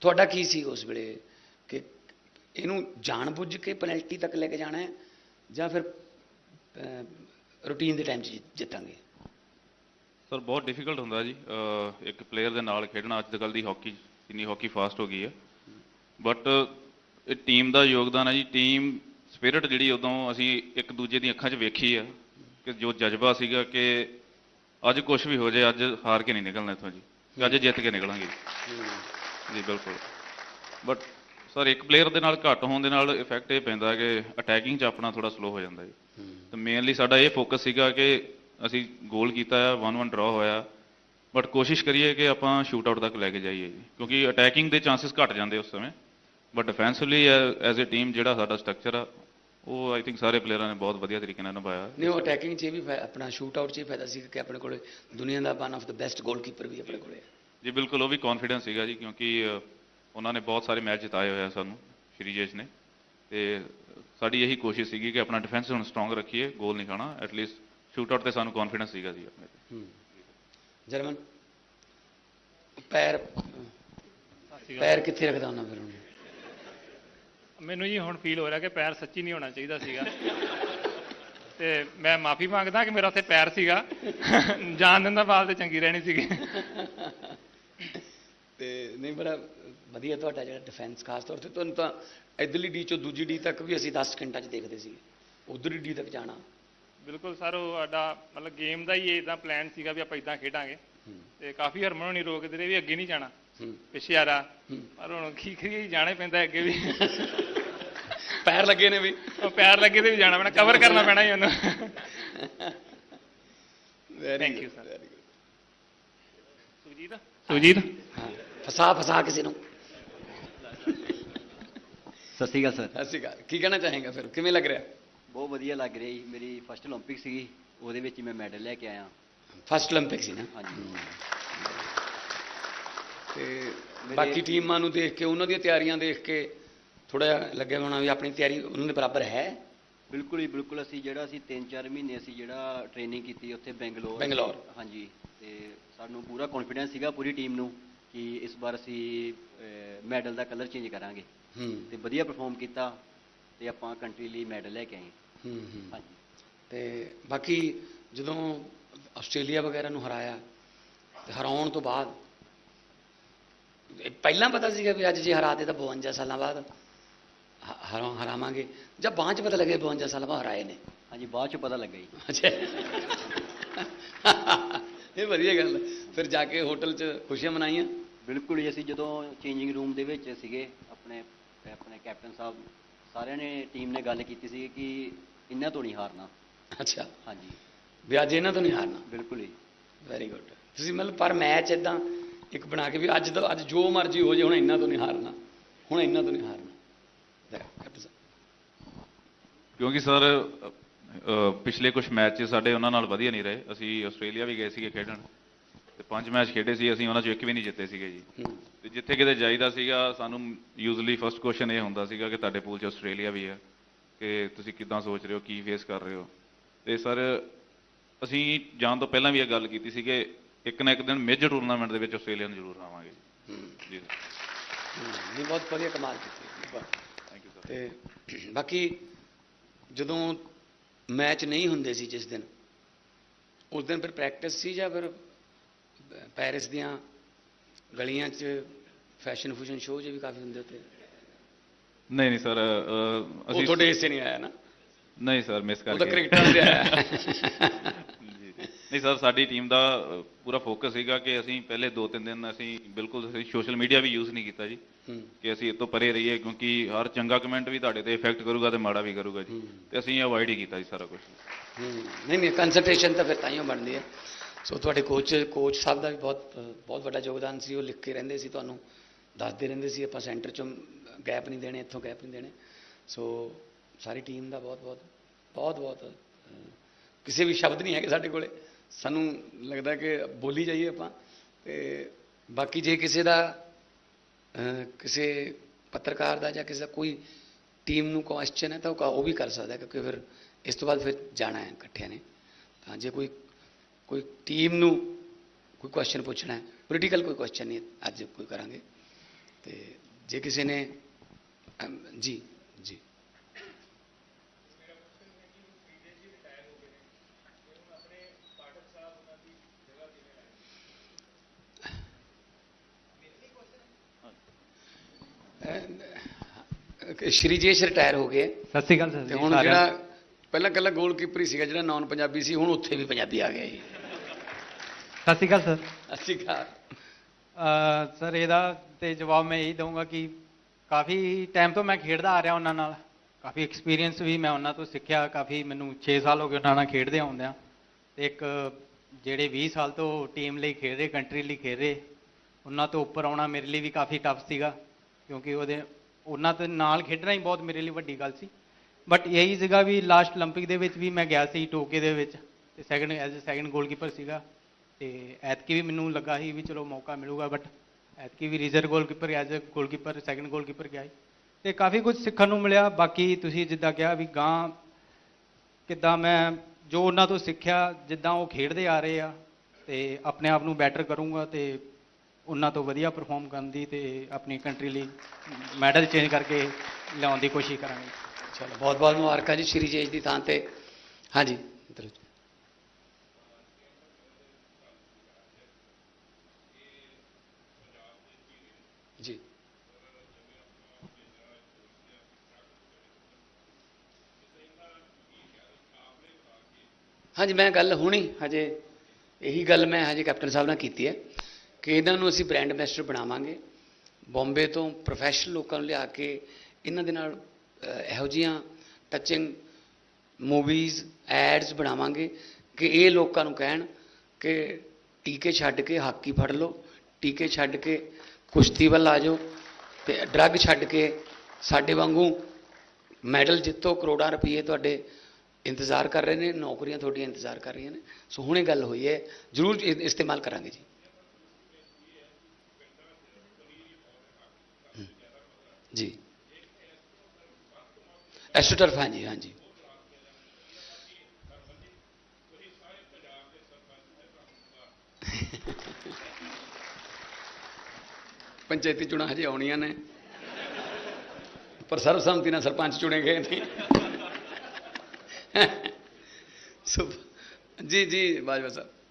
ਤੁਹਾਡਾ ਕੀ ਸੀ ਉਸ ਵੇਲੇ ਕਿ ਇਹਨੂੰ ਜਾਣਬੁੱਝ ਕੇ ਪੈਨਲਟੀ ਤੱਕ ਲੈ ਕੇ ਜਾਣਾ ਹੈ ਜਾਂ ਫਿਰ ਰੂਟੀਨ ਦੇ ਟਾਈਮ 'ਚ ਜਿੱਤ- ਜਿੱਤਾਂਗੇ। ਸਰ ਬਹੁਤ ਡਿਫਿਕਲਟ ਹੁੰਦਾ ਜੀ ਇੱਕ ਪਲੇਅਰ ਦੇ ਨਾਲ ਖੇਡਣਾ। ਅੱਜ ਕੱਲ੍ਹ ਦੀ ਹਾਕੀ ਇੰਨੀ ਹਾਕੀ ਫਾਸਟ ਹੋ ਗਈ ਹੈ। ਬਟ ਇਹ ਟੀਮ ਦਾ ਯੋਗਦਾਨ ਹੈ ਜੀ। ਟੀਮ ਸਪਿਰਿਟ ਜਿਹੜੀ ਉਦੋਂ ਅਸੀਂ ਇੱਕ ਦੂਜੇ ਦੀਆਂ ਅੱਖਾਂ 'ਚ ਵੇਖੀ ਆ ਕਿ ਜੋ ਜਜ਼ਬਾ ਸੀਗਾ ਕਿ ਅੱਜ ਕੁਝ ਵੀ ਹੋ ਜਾਏ ਅੱਜ ਹਾਰ ਕੇ ਨਹੀਂ ਨਿਕਲਣਾ ਇੱਥੋਂ ਜੀ। ਅੱਜ ਜਿੱਤ ਕੇ ਨਿਕਲਾਂਗੇ। ਜੀ ਬਿਲਕੁਲ। ਬਟ ਸਰ ਇੱਕ ਪਲੇਅਰ ਦੇ ਨਾਲ ਘੱਟ ਹੋਣ ਦੇ ਨਾਲ ਇਫੈਕਟ ਇਹ ਪੈਂਦਾ ਕਿ ਅਟੈਕਿੰਗ 'ਚ ਆਪਣਾ ਥੋੜਾ ਸਲੋ ਹੋ ਜਾਂਦਾ ਜੀ। ਤੇ ਮੇਨਲੀ ਸਾਡਾ ਇਹ ਫੋਕਸ ਸੀਗਾ ਕਿ ਅਸੀਂ ਗੋਲ ਕੀਤਾ ਆ 1-1 ਡਰਾ ਹੋਇਆ। ਬਟ ਕੋਸ਼ਿਸ਼ ਕਰੀਏ ਕਿ ਆਪਾਂ ਸ਼ੂਟ ਆਊਟ ਤੱਕ ਲੈ ਕੇ ਜਾਈਏ ਜੀ। ਕਿਉਂਕਿ ਅਟੈਕਿੰਗ ਦੇ ਚਾਂਸਸ ਘਟ ਜਾਂਦੇ ਉਸ ਸਮੇਂ। But defensively as a team ਜਿਹੜਾ ਸਾਡਾ ਸਟਰਕਚਰ ਆ ਉਹ ਆਈ ਥਿੰਕ ਸਾਰੇ ਪਲੇਅਰਾਂ ਨੇ ਬਹੁਤ ਵਧੀਆ ਤਰੀਕੇ ਨਾਲ ਨਿਭਾਇਆ। ਨਹੀਂ ਉਹ ਅਟੈਕਿੰਗ 'ਚ ਇਹ ਵੀ ਆਪਣਾ ਸ਼ੂਟ ਆਊਟ 'ਚ ਇਹ ਫਾਇਦਾ ਸੀ ਕਿ ਆਪਣੇ ਕੋਲੇ ਦੁਨੀਆ ਦਾ ਵਨ ਆਫ ਦਾ ਬੈਸਟ ਗੋਲਕੀਪਰ ਵੀ ਆਪਣੇ ਕੋਲੇ ਜੀ ਬਿਲਕੁਲ ਉਹ ਵੀ ਕੌਨਫੀਡੈਂਸ ਸੀਗਾ ਜੀ ਕਿਉਂਕਿ ਉਹਨਾਂ ਨੇ ਬਹੁਤ ਸਾਰੇ ਮੈਚ ਜਿਤਾਏ ਹੋਏ ਆ ਸਾਨੂੰ ਸ਼੍ਰੀ ਜੇਸ਼ ਨੇ। ਤੇ ਸਾਡੀ ਇਹੀ ਕੋਸ਼ਿਸ਼ ਸੀਗੀ ਕਿ ਆਪਣਾ ਡਿਫੈਂਸ ਹੁਣ ਸਟਰੋਂਗ ਰੱਖੀਏ ਗੋਲ ਨਹੀਂ ਖਾਣਾ ਐਟਲੀਸਟ ਸ਼ੂਟ ਆਊਟ ਤੇ ਸਾਨੂੰ ਕੌਨਫੀਡੈਂਸ ਸੀਗਾ ਜੀ ਆਪਣੇ ਤੇ। ਜਰਮਨ ਪੈਰ ਪੈਰ ਕਿੱਥੇ ਰੱਖਦਾ ਹੁੰਦਾ ਫਿਰ ਹੁਣ ਮੈਨੂੰ ਜੀ ਹੁਣ ਫੀਲ ਹੋ ਰਿਹਾ ਕਿ ਪੈਰ ਸੱਚੀ ਨਹੀਂ ਹੋਣਾ ਚਾਹੀਦਾ ਸੀਗਾ। ਤੇ ਮੈਂ ਮਾਫੀ ਮੰਗਦਾ ਕਿ ਮੇਰਾ ਉੱਥੇ ਪੈਰ ਸੀਗਾ। ਜਾਣ ਦਿੰਦਾ ਬਾਲ ਤੇ ਚੰਗੀ ਰਹਿਣੀ ਸੀਗੀ। ਤੇ ਨਹੀਂ ਬੜਾ ਵਧੀਆ ਤੁਹਾਡਾ ਜਿਹੜਾ ਡਿਫੈਂਸ ਖਾਸ ਤੌਰ ਤੇ ਤੁਹਾਨੂੰ ਤਾਂ ਇਧਰਲੀ ਡੀ ਚੋਂ ਦੂਜੀ ਡੀ ਤੱਕ ਵੀ ਅਸੀਂ 10 ਸਕਿੰਟਾਂ 'ਚ ਦੇਖਦੇ ਸੀ। ਉਧਰਲੀ ਡੀ ਤੱਕ ਜਾਣਾ। ਬਿਲਕੁਲ ਸਰ ਉਹ ਸਾਡਾ ਮਤਲਬ ਗੇਮ ਦਾ ਹੀ ਇਦਾਂ ਪਲਾਨ ਸੀਗਾ ਵੀ ਆਪਾਂ ਇਦਾਂ ਖੇਡਾਂਗੇ। ਤੇ ਕਾਫੀ ਹਰਮਨ ਹੋਣੀ ਰੋਕਦੇ ਰਹੇ ਵੀ ਅੱਗੇ ਨਹੀਂ ਜਾਣਾ। ਪਿੱਛੇ ਆ ਰਾ। ਹੂੰ। ਪਰ ਹੁਣ ਕੀ ਕਰੀਏ ਜਾਣਾ ਪੈਂਦਾ ਅੱਗੇ ਵੀ। ਪੈਰ ਲੱਗੇ ਨੇ ਵੀ। ਉਹ ਪੈਰ ਲੱਗੇ ਤੇ ਵੀ ਜਾਣਾ ਪੈਣਾ ਕਵਰ ਕਰਨਾ ਪੈਣਾ ਹੀ ਉਹਨੂੰ। Sir. Very good Sujeet Sujeet ਹਾਂ ਫਸਾ ਫਸਾ ਕਿਸੇ ਨੂੰ। ਸਤਿ ਸ਼੍ਰੀ ਅਕਾਲ ਸਰ ਸਤਿ ਸ਼੍ਰੀ ਅਕਾਲ ਕੀ ਕਹਿਣਾ ਚਾਹੇਗਾ ਫਿਰ ਕਿਵੇਂ ਲੱਗ ਰਿਹਾ ਬਹੁਤ ਵਧੀਆ ਲੱਗ ਰਿਹਾ ਜੀ ਮੇਰੀ ਫਸਟ 올림픽 ਸੀਗੀ ਉਹਦੇ ਵਿੱਚ ਹੀ ਮੈਂ ਮੈਡਲ ਲੈ ਕੇ ਆਇਆ ਫਸਟ 올림픽 ਸੀ ਨਾ ਹਾਂਜੀ ਤੇ ਮੇਰੇ- ਬਾਕੀ ਟੀਮਾਂ ਨੂੰ ਦੇਖ ਕੇ ਉਹਨਾਂ ਦੀਆਂ ਤਿਆਰੀਆਂ ਦੇਖ ਕੇ ਥੋੜਾ ਜਿਹਾ ਲੱਗਿਆ ਹੋਣਾ ਵੀ ਆਪਣੀ ਤਿਆਰੀ ਉਹਨਾਂ ਦੇ ਬਰਾਬਰ ਹੈ ਬਿਲਕੁਲ ਹੀ ਬਿਲਕੁਲ ਅਸੀਂ ਜਿਹੜਾ ਅਸੀਂ 3-4 ਮਹੀਨੇ ਅਸੀਂ ਜਿਹੜਾ ਟ੍ਰੇਨਿੰਗ ਕੀਤੀ ਉੱਥੇ ਬੈਂਗਲੌਰ ਬੰਗਲੌਰ। ਹਾਂਜੀ ਤੇ ਸਾਨੂੰ ਪੂਰਾ ਕੌਨਫੀਡੈਂਸ ਸੀਗਾ ਪੂਰੀ ਟੀਮ ਨੂੰ ਕਿ ਇਸ ਵਾਰ ਅਸੀਂ ਮੈਡਲ ਦਾ ਕਲਰ ਚੇਂਜ ਕਰਾਂਗੇ ਹੂੰ ਤੇ ਵਧੀਆ ਪਰਫਾਰਮ ਕੀਤਾ ਤੇ ਆਪਾਂ ਕੰਟਰੀ ਲਈ ਮੈਡਲ ਲੈ ਕੇ ਆਏ। ਹਾਂਜੀ। ਤੇ ਬਾਕੀ ਜਦੋਂ ਆਸਟ੍ਰੇਲੀਆ ਵਗੈਰਾ ਨੂੰ ਹਰਾਇਆ ਤੇ ਹਰਾਉਣ ਤੋਂ ਬਾਅਦ ਪਹਿਲਾਂ ਪਤਾ ਸੀਗਾ ਵੀ ਅੱਜ ਜੇ ਹਰਾਤੇ ਤਾਂ 52 ਸਾਲਾਂ ਬਾਅਦ ਹਰਾ ਹਰਾਵਾਂਗੇ। ਜਾਂ ਬਾਅਦ ਚ ਪਤਾ ਲੱਗਿਆ 52 ਸਾਲਾਂ ਬਾਅਦ ਹਰਾਏ ਨੇ। ਹਾਂਜੀ ਬਾਅਦ ਚ ਪਤਾ ਲੱਗਾ ਜੀ। ਅੱਛਾ। ਇਹ ਵਧੀਆ ਗੱਲ ਫਿਰ ਜਾ ਕੇ ਹੋਟਲ 'ਚ ਖੁਸ਼ੀਆਂ ਮਨਾਈਆਂ? ਬਿਲਕੁਲ ਹੀ ਅਸੀਂ ਜਦੋਂ ਚੇਂਜਿੰਗ ਰੂਮ ਦੇ ਵਿੱਚ ਸੀਗੇ ਆਪਣੇ ਆਪਣੇ ਕੈਪਟਨ ਸਾਹਿਬ ਸਾਰਿਆਂ ਨੇ ਟੀਮ ਨੇ ਗੱਲ ਕੀਤੀ ਸੀ ਕਿ ਇਹਨਾਂ ਤੋਂ ਨਹੀਂ ਹਾਰਨਾ। ਅੱਛਾ। ਹਾਂਜੀ। ਵੀ ਅੱਜ ਇਹਨਾਂ ਤੋਂ ਨਹੀਂ ਹਾਰਨਾ। ਬਿਲਕੁਲ ਹੀ ਵੈਰੀ ਗੁੱਡ ਤੁਸੀਂ ਮਤਲਬ ਪਰ ਮੈਚ ਇਦਾਂ ਇੱਕ ਬਣਾ ਕੇ ਵੀ ਅੱਜ ਦਾ ਅੱਜ ਜੋ ਮਰਜ਼ੀ ਹੋ ਜੇ ਹੁਣ ਇਹਨਾਂ ਤੋਂ ਨਹੀਂ ਹਾਰਨਾ। ਹੁਣ ਇਹਨਾਂ ਤੋਂ ਨਹੀਂ ਹਾਰਨਾ। ਕੈਪਟਨ ਸਾਹਿਬ। ਕਿਉਂਕਿ ਸਰ ਪਿਛਲੇ ਕੁਝ ਮੈਚ ਸਾਡੇ ਉਹਨਾਂ ਨਾਲ ਵਧੀਆ ਨਹੀਂ ਰਹੇ। ਅਸੀਂ ਆਸਟ੍ਰੇਲੀਆ ਵੀ ਗਏ ਸੀਗੇ ਖੇਡਣ। ਤੇ ਪੰਜ ਮੈਚ ਖੇਡੇ ਸੀ ਅਸੀਂ ਉਹਨਾਂ 'ਚੋਂ ਇੱਕ ਵੀ ਨਹੀਂ ਜਿੱਤੇ ਸੀਗੇ ਜੀ। ਤੇ ਜਿੱਥੇ ਕਿਤੇ ਜਾਈਦਾ ਸੀਗਾ ਸਾਨੂੰ ਯੂਜ਼ਲੀ ਫਰਸਟ ਕੁਐਸਚਨ ਇਹ ਹੁੰਦਾ ਸੀਗਾ ਕਿ ਤੁਹਾਡੇ ਪੂਲ 'ਚ ਆਸਟ੍ਰੇਲੀਆ ਵੀ ਹੈ ਕਿ ਤੁਸੀਂ ਕਿੱਦਾਂ ਸੋਚ ਰਹੇ ਹੋ ਕੀ ਫੇਸ ਕਰ ਰਹੇ ਹੋ। ਤੇ ਸਰ ਅਸੀਂ ਜਾਣ ਤੋਂ ਪਹਿਲਾਂ ਵੀ ਇਹ ਗੱਲ ਕੀਤੀ ਸੀ ਕਿ ਇੱਕ ਨਾ ਇੱਕ ਦਿਨ ਮੇਜਰ ਟੂਰਨਾਮੈਂਟ ਦੇ ਵਿੱਚ ਆਸਟ੍ਰੇਲੀਆ ਨੂੰ ਜ਼ਰੂਰ ਆਵਾਂਗੇ ਜੀ। ਨਹੀਂ ਬਹੁਤ ਵਧੀਆ ਕਮਾਲ ਕੀਤੀ। ਥੈਂਕ ਯੂ ਸਰ ਤੇ ਬਾਕੀ ਜਦੋਂ ਮੈਚ ਨਹੀਂ ਹੁੰਦੇ ਸੀ ਜਿਸ ਦਿਨ ਉਸ ਦਿਨ ਫਿਰ ਪ੍ਰੈਕਟਿਸ ਸੀ ਜਾਂ ਫਿਰ ਪੈਰਿਸ ਦੀਆਂ ਗਲੀਆਂ 'ਚ ਫੈਸ਼ਨ ਫੂਸ਼ਨ ਸ਼ੋਅ ਜੇ ਵੀ ਕਾਫੀ ਹੁੰਦੇ ਉੱਤੇ ਨਹੀਂ ਨਹੀਂ ਸਰ ਉਹ ਤੁਹਾਡੇ ਹਿੱਸੇ ਨਹੀਂ ਆਇਆ ਨਾ? ਨਹੀਂ ਸਰ ਮਿਸ ਉਹ ਤਾਂ ਕਰਕੇ। ਕ੍ਰਿਕਟਰ ਦੇ ਆਇਆ। ਨਹੀਂ ਸਰ ਸਾਡੀ ਟੀਮ ਦਾ ਪੂਰਾ ਫੋਕਸ ਸੀਗਾ ਕਿ ਅਸੀਂ ਪਹਿਲੇ 2-3 ਦਿਨ ਅਸੀਂ ਬਿਲਕੁਲ ਅਸੀਂ ਸੋਸ਼ਲ ਮੀਡੀਆ ਵੀ ਯੂਜ਼ ਨਹੀਂ ਕੀਤਾ ਜੀ। ਕਿ ਅਸੀਂ ਇਹ ਤੋਂ ਪਰੇ ਰਹੀਏ ਕਿਉਂਕਿ ਹਰ ਚੰਗਾ ਕਮੈਂਟ ਵੀ ਤੁਹਾਡੇ ਤੇ ਇਫੈਕਟ ਕਰੂਗਾ ਤੇ ਮਾੜਾ ਵੀ ਕਰੂਗਾ ਜੀ। ਤੇ ਅਸੀਂ ਅਵੋਇਡ ਹੀ ਕੀਤਾ ਜੀ ਸਾਰਾ ਕੁਝ ਨਹੀਂ ਨਹੀਂ ਕੰਸਨਟ੍ਰੇਸ਼ਨ ਤਾਂ ਫਿਰ ਤਾਂ ਹੀ ਬਣਦੀ ਹੈ। ਸੋ ਤੁਹਾਡੇ ਕੋਚ ਕੋਚ ਸਾਹਿਬ ਦਾ ਵੀ ਬਹੁਤ ਬਹੁਤ ਵੱਡਾ ਯੋਗਦਾਨ ਸੀ, ਉਹ ਲਿਖ ਕੇ ਰਹਿੰਦੇ ਸੀ ਤੁਹਾਨੂੰ, ਦੱਸਦੇ ਰਹਿੰਦੇ ਸੀ, ਆਪਾਂ ਸੈਂਟਰ ਚੋਂ ਗੈਪ ਨਹੀਂ ਦੇਣੇ, ਇੱਥੋਂ ਗੈਪ ਨਹੀਂ ਦੇਣੇ। ਸੋ ਸਾਰੀ ਟੀਮ ਦਾ ਬਹੁਤ ਬਹੁਤ ਬਹੁਤ ਬਹੁਤ ਕਿਸੇ ਵੀ ਸ਼ਬਦ ਨਹੀਂ ਹੈਗੇ ਸਾਡੇ ਕੋਲੇ। ਸਾਨੂੰ ਲੱਗਦਾ ਕਿ ਬੋਲੀ ਜਾਈਏ ਆਪਾਂ, ਤੇ ਬਾਕੀ ਜੇ ਕਿਸੇ ਦਾ ਕਿਸੇ ਪੱਤਰਕਾਰ ਦਾ ਜਾਂ ਕਿਸੇ ਦਾ ਕੋਈ ਟੀਮ ਨੂੰ ਕੁਐਸਚਨ ਹੈ ਤਾਂ ਉਹ ਕ- ਉਹ ਵੀ ਕਰ ਸਕਦਾ ਕਿਉਂਕਿ ਫਿਰ ਇਸ ਤੋਂ ਬਾਅਦ ਫਿਰ ਜਾਣਾ ਹੈ ਇਕੱਠਿਆਂ ਨੇ। ਤਾਂ ਜੇ ਕੋਈ ਕੋਈ ਟੀਮ ਨੂੰ ਕੋਈ ਕੁਐਸਚਨ ਪੁੱਛਣਾ ਹੈ ਪੋਲੀਟੀਕਲ ਕੋਈ ਕੁਐਸਚਨ ਨਹੀਂ ਅੱਜ ਕੋਈ ਕਰਾਂਗੇ ਤੇ ਜੇ ਕਿਸੇ ਨੇ ਅਮ, ਜੀ ਜੀ ਅਹ, ਕਿ ਸ਼੍ਰੀਜੇਸ਼ ਰਿਟਾਇਰ ਹੋ ਗਏ ਸਤਿ ਸ਼੍ਰੀ ਅਕਾਲ ਸਰ ਤੇ ਜੀ ਹੁਣ ਸਾਰਿਆਂ ਨੂੰ। ਜਿਹੜਾ ਪਹਿਲਾਂ ਕੱਲਾ ਗੋਲਕੀਪਰ ਹੀ ਸੀਗਾ ਜਿਹੜਾ ਨਾਨ ਪੰਜਾਬੀ ਸੀ ਹੁਣ ਉੱਥੇ ਵੀ ਪੰਜਾਬੀ ਆ ਗਿਆ ਜੀ। ਸਤਿ ਸ਼੍ਰੀ ਅਕਾਲ ਸਰ। ਅਸੀਂ ਕਹਾ ਅਹ ਸਰ ਇਹਦਾ ਤੇ ਜਵਾਬ ਮੈਂ ਇਹੀ ਦਊਂਗਾ ਕਿ ਕਾਫੀ ਟਾਈਮ ਤੋਂ ਮੈਂ ਖੇਡਦਾ ਆ ਰਿਹਾ ਉਹਨਾਂ ਨਾਲ। ਕਾਫੀ ਐਕਸਪੀਰੀਅੰਸ ਵੀ ਮੈਂ ਉਹਨਾਂ ਤੋਂ ਸਿੱਖਿਆ ਕਾਫੀ ਮੈਨੂੰ 6 ਸਾਲ ਹੋ ਗਏ ਉਹਨਾਂ ਨਾਲ ਖੇਡਦੇ ਆਉਂਦਿਆਂ। ਤੇ ਇੱਕ ਜਿਹੜੇ 20 ਸਾਲ ਤੋਂ ਟੀਮ ਲਈ ਖੇਡ ਰਹੇ ਕੰਟਰੀ ਲਈ ਖੇਡ ਰਹੇ ਉਹਨਾਂ ਤੋਂ ਉੱਪਰ ਆਉਣਾ ਮੇਰੇ ਲਈ ਵੀ ਕਾਫੀ ਟਫ ਸੀਗਾ। ਕਿਉਂਕਿ ਉਹਦੇ ਉਹਨਾਂ ਦੇ ਨਾਲ ਖੇਡਣਾ ਹੀ ਬਹੁਤ ਮੇਰੇ ਲਈ ਵੱਡੀ ਗੱਲ ਸੀ। ਬਟ ਇਹੀ ਸੀਗਾ ਵੀ ਲਾਸਟ 올림픽 ਦੇ ਵਿੱਚ ਵੀ ਮੈਂ ਗਿਆ ਸੀ ਟੋਕੇ ਦੇ ਵਿੱਚ ਤੇ second as a second goalkeeper ਸੀਗਾ ਤੇ ਐਤਕੀ ਵੀ ਮੈਨੂੰ ਲੱਗਾ ਸੀ ਵੀ ਚਲੋ ਮੌਕਾ ਮਿਲੂਗਾ ਬਟ ਐਤਕੀ ਵੀ reserve goalkeeper as a goalkeeper second goalkeeper ਗਿਆ ਸੀ ਤੇ ਕਾਫੀ ਕੁਝ ਸਿੱਖਣ ਨੂੰ ਮਿਲਿਆ ਬਾਕੀ ਤੁਸੀਂ ਜਿੱਦਾਂ ਕਿਹਾ ਵੀ ਗਾਂ ਕਿੱਦਾਂ ਮੈਂ ਜੋ ਉਹਨਾਂ ਤੋਂ ਸਿੱਖਿਆ ਜਿੱਦਾਂ ਉਹ ਖੇਡਦੇ ਆ ਰਹੇ ਆ ਤੇ ਆਪਣੇ ਆਪ ਨੂੰ ਬੈਟਰ ਕਰੂੰਗਾ ਤੇ ਉਹਨਾਂ ਤੋਂ ਵਧੀਆ ਪਰਫਾਰਮ ਕਰਨ ਦੀ ਤੇ ਆਪਣੀ ਕੰਟਰੀ ਲਈ ਮੈਡਲ ਚੇਂਜ ਕਰਕੇ ਲਿਆਉਣ ਦੀ ਕੋਸ਼ਿਸ਼ ਕਰਾਂਗੇ ਚਲੋ ਬਹੁਤ ਬਹੁਤ ਮੁਬਾਰਕਾਂ ਜੀ ਸ਼੍ਰੀਜੇਸ਼ ਦੀ ਥਾਂ ਤੇ ਹਾਂਜੀ ਇੱਧਰ ਜੀ ਹਾਂਜੀ ਮੈਂ ਗੱਲ ਹੁਣੀ ਹਜੇ ਇਹੀ ਗੱਲ ਮੈਂ ਹਜੇ ਕੈਪਟਨ ਸਾਹਿਬ ਨਾਲ ਕੀਤੀ ਹੈ ਕਿ ਇਹਨਾਂ ਨੂੰ ਅਸੀਂ ਬ੍ਰਾਂਡ ਐਂਬੈਸਡਰ ਬਣਾਵਾਂਗੇ ਬੰਬੇ ਤੋਂ ਪ੍ਰੋਫੈਸ਼ਨਲ ਲੋਕਾਂ ਨੂੰ ਲਿਆ ਕੇ ਇਹਨਾਂ ਦੇ ਨਾਲ ਅਹ, ਇਹੋ ਜਿਹੀਆਂ ਟੱਚਿੰਗ ਮੂਵੀਜ਼ ਐਡਸ ਬਣਾਵਾਂਗੇ ਕਿ ਇਹ ਲੋਕਾਂ ਨੂੰ ਕਹਿਣ ਕਿ ਟੀਕੇ ਛੱਡ ਕੇ ਹਾਕੀ ਫੜ ਲਓ, ਟੀਕੇ ਛੱਡ ਕੇ ਕੁਸ਼ਤੀ ਵੱਲ ਆ ਜਾਓ ਤੇ ਡਰੱਗ ਛੱਡ ਕੇ ਸਾਡੇ ਵਾਂਗੂ ਮੈਡਲ ਜਿੱਤੋ, ਕਰੋੜਾਂ ਰੁਪਏ ਤੁਹਾਡੇ ਇੰਤਜ਼ਾਰ ਕਰ ਰਹੇ ਨੇ, ਨੌਕਰੀਆਂ ਤੁਹਾਡੀਆਂ ਇੰਤਜ਼ਾਰ ਕਰ ਰਹੀਆਂ ਨੇ। ਸੋ ਹੁਣੇ ਗੱਲ ਹੋਈ ਹੈ, ਜ਼ਰੂਰ ਇ- ਇਸਤੇਮਾਲ ਕਰਾਂਗੇ ਜੀ। ਜੀ। ਐਸਟਰਫ ਹਾਂਜੀ ਹਾਂਜੀ। ਪੰਚਾਇਤੀ ਚੋਣਾਂ ਹਜੇ ਆਉਣੀਆਂ ਨੇ। ਪਰ ਸਰਬਸੰਮਤੀ ਨਾਲ ਸਰਪੰਚ ਚੁਣੇ ਗਏ ਨੇ। ਜੀ ਜੀ, ਬਾਜਵਾ ਸਾਹਿਬ।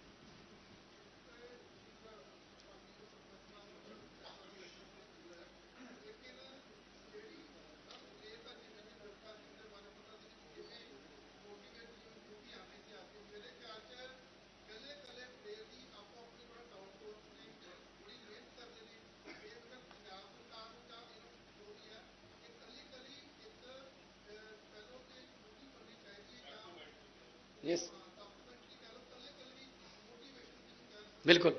ਬਿਲਕੁਲ।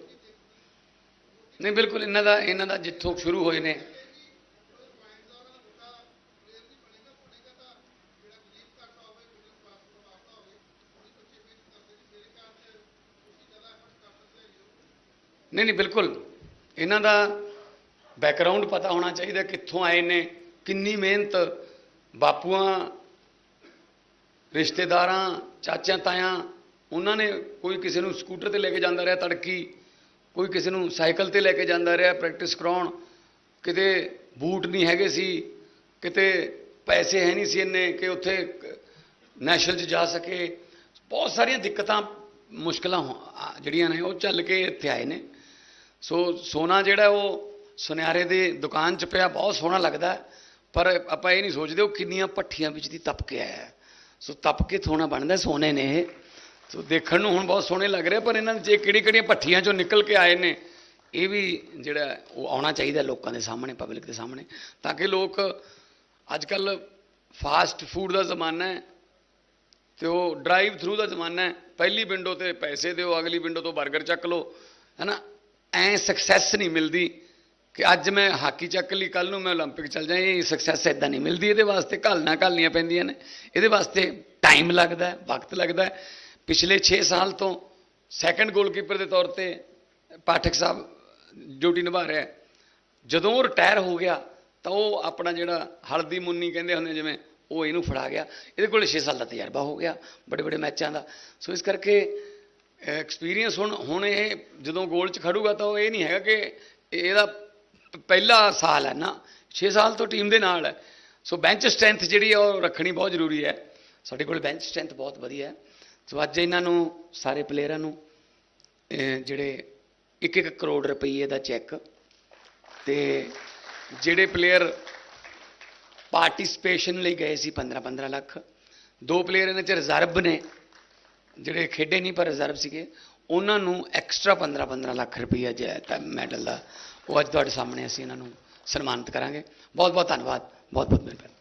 ਨਹੀਂ, ਬਿਲਕੁਲ ਇਹਨਾਂ ਦਾ ਇਹਨਾਂ ਦਾ ਜਿੱਥੋਂ ਸ਼ੁਰੂ ਹੋਏ ਨੇ। ਨਹੀਂ ਨਹੀਂ, ਬਿਲਕੁਲ। ਇਹਨਾਂ ਦਾ ਬੈਕਗ੍ਰਾਉਂਡ ਪਤਾ ਹੋਣਾ ਚਾਹੀਦਾ ਕਿੱਥੋਂ ਆਏ ਨੇ, ਕਿੰਨੀ ਮਿਹਨਤ ਬਾਪੂਆਂ, ਰਿਸ਼ਤੇਦਾਰਾਂ, ਚਾਚਿਆਂ, ਤਾਇਆਂ ਉਹਨਾਂ ਨੇ ਕੋਈ ਕਿਸੇ ਨੂੰ ਸਕੂਟਰ ਤੇ ਲੈ ਕੇ ਜਾਂਦਾ ਰਿਹਾ ਤੜਕੀ, ਕੋਈ ਕਿਸੇ ਨੂੰ ਸਾਈਕਲ ਤੇ ਲੈ ਕੇ ਜਾਂਦਾ ਰਿਹਾ ਪ੍ਰੈਕਟਿਸ ਕਰਾਉਣ, ਕਿਤੇ ਬੂਟ ਨਹੀਂ ਹੈਗੇ ਸੀ, ਕਿਤੇ ਪੈਸੇ ਹੈ ਨਹੀਂ ਸੀ ਇੰਨੇ ਕਿ ਉੱਥੇ ਨੈਸ਼ਨਲ 'ਚ ਜਾ ਸਕੇ। ਬਹੁਤ ਸਾਰੀਆਂ ਦਿੱਕਤਾਂ, ਮੁਸ਼ਕਲਾਂ ਹੋ- ਜਿਹੜੀਆਂ ਨੇ ਉਹ ਚੱਲ ਕੇ ਇੱਥੇ ਆਏ ਨੇ। ਸੋ ਸੋਨਾ ਜਿਹੜਾ ਉਹ ਸੁਨਿਆਰੇ ਦੇ ਦੁਕਾਨ 'ਚ ਪਿਆ, ਬਹੁਤ ਸੋਹਣਾ ਲੱਗਦਾ ਪਰ ਆਪਾਂ ਇਹ ਨਹੀਂ ਸੋਚਦੇ ਉਹ ਕਿੰਨੀਆਂ ਪੱਠੀਆਂ ਵਿੱਚ ਦੀ ਤਪ ਕੇ ਆਇਆ ਸੋ ਤਪ ਕੇ ਥੋਣਾ ਬਣਦਾ ਸੋਨੇ ਨੇ ਇਹ। ਸੋ ਦੇਖਣ ਨੂੰ ਹੁਣ ਬਹੁਤ ਸੋਹਣੇ ਲੱਗ ਰਹੇ ਪਰ ਇਹਨਾਂ ਵਿੱਚ ਕਿਹੜੀ ਕਿਹੜੀਆਂ ਭੱਠੀਆਂ ਚੋਂ ਨਿਕਲ ਕੇ ਆਏ ਨੇ, ਇਹ ਵੀ ਜਿਹੜਾ ਉਹ ਆਉਣਾ ਚਾਹੀਦਾ ਲੋਕਾਂ ਦੇ ਸਾਹਮਣੇ ਪਬਲਿਕ ਦੇ ਸਾਹਮਣੇ, ਤਾਂ ਕਿ ਲੋਕ ਅੱਜ ਕੱਲ ਫਾਸਟ ਫੂਡ ਦਾ ਜ਼ਮਾਨਾ ਹੈ ਤੇ ਉਹ ਡਰਾਈਵ ਥਰੂ ਦਾ ਜ਼ਮਾਨਾ ਹੈ, ਪਹਿਲੀ ਵਿੰਡੋ ਤੇ ਪੈਸੇ ਦਿਓ, ਅਗਲੀ ਵਿੰਡੋ ਤੋਂ 버ਗਰ ਚੱਕ ਲਓ, ਹੈਨਾ? ਐ ਸਕਸੈਸ ਨਹੀਂ ਮਿਲਦੀ ਕਿ ਅੱਜ ਮੈਂ ਹਾਕੀ ਚੱਕ ਲਈ ਕੱਲ ਨੂੰ ਮੈਂ 올림픽 ਚੱਲ ਜਾਏ ਇਹ ਸਕਸੈਸ ਇਦਾਂ ਨਹੀਂ ਮਿਲਦੀ, ਇਹਦੇ ਵਾਸਤੇ ਘਾਲਣਾ ਘਲਣੀਆਂ ਪੈਂਦੀਆਂ ਨੇ, ਇਹਦੇ ਵਾਸਤੇ ਟਾਈਮ ਲੱਗਦਾ ਹੈ, ਵਕਤ ਲੱਗਦਾ ਹੈ। ਪਿਛਲੇ 6 ਸਾਲ ਤੋਂ ਸੈਕੰਡ ਗੋਲਕੀਪਰ ਦੇ ਤੌਰ ਤੇ ਪਾਠਕ ਸਾਹਿਬ ਡਿਊਟੀ ਨਿਭਾ ਰਿਹਾ ਜਦੋਂ ਉਹ ਰਿਟਾਇਰ ਹੋ ਗਿਆ, ਤਾਂ ਉਹ ਆਪਣਾ ਜਿਹੜਾ ਹਲਦੀ ਮੁੰਨੀ ਕਹਿੰਦੇ ਹੁੰਦੇ ਜਿਵੇਂ ਉਹ ਇਹਨੂੰ ਫੜਾ ਗਿਆ। ਇਹਦੇ ਕੋਲ 6 ਸਾਲ ਦਾ ਤਜਰਬਾ ਹੋ ਗਿਆ, ਬੜੇ ਬੜੇ ਮੈਚਾਂ ਦਾ। ਸੋ ਇਸ ਕਰਕੇ ਐਕਸਪੀਰੀਅੰਸ ਹੁਣ ਹੁਣ ਇਹ ਜਦੋਂ ਗੋਲ 'ਚ ਖੜੂਗਾ, ਤਾਂ ਉਹ ਇਹ ਨਹੀਂ ਹੈਗਾ ਕਿ ਇਹਦਾ ਪਹਿਲਾ ਸਾਲ ਹੈ ਨਾ। 6 ਸਾਲ ਤੋਂ ਟੀਮ ਦੇ ਨਾਲ ਹੈ। ਸੋ ਬੈਂਚ ਸਟਰੈਂਥ ਜਿਹੜੀ ਹੈ, ਉਹ ਰੱਖਣੀ ਬਹੁਤ ਜ਼ਰੂਰੀ ਹੈ। ਸਾਡੇ ਕੋਲ ਬੈਂਚ ਸਟਰੈਂਥ ਬਹੁਤ ਵਧੀਆ ਹੈ। ਸੋ ਅੱਜ ਇਹਨਾਂ ਨੂੰ, ਸਾਰੇ ਪਲੇਅਰਾਂ ਨੂੰ ਜਿਹੜੇ 1-1 ਕਰੋੜ ਰੁਪਏ ਦਾ ਚੈੱਕ ਤੇ ਜਿਹੜੇ ਪਲੇਅਰ ਪਾਰਟਿਸਿਪੇਸ਼ਨ ਲਈ ਗਏ ਸੀ 15 15 ਲੱਖ, ਦੋ ਪਲੇਅਰ ਇਹਨਾਂ ਚ ਰਿਜ਼ਰਵ ਨੇ, ਜਿਹੜੇ ਖੇਡੇ ਨਹੀਂ ਪਰ ਰਿਜ਼ਰਵ ਸੀਗੇ, ਉਹਨਾਂ ਨੂੰ ਐਕਸਟਰਾ 15 15 ਲੱਖ ਰੁਪਈਆ ਜਿਹੜਾ ਮੈਡਲ ਦਾ ਉਹ ਅੱਜ ਤੁਹਾਡੇ ਸਾਹਮਣੇ ਅਸੀਂ ਇਹਨਾਂ ਨੂੰ ਸਨਮਾਨਿਤ ਕਰਾਂਗੇ। ਬਹੁਤ ਬਹੁਤ ਧੰਨਵਾਦ ਬਹੁਤ ਬਹੁਤ ਮਿਹਰਬਾਨੀ।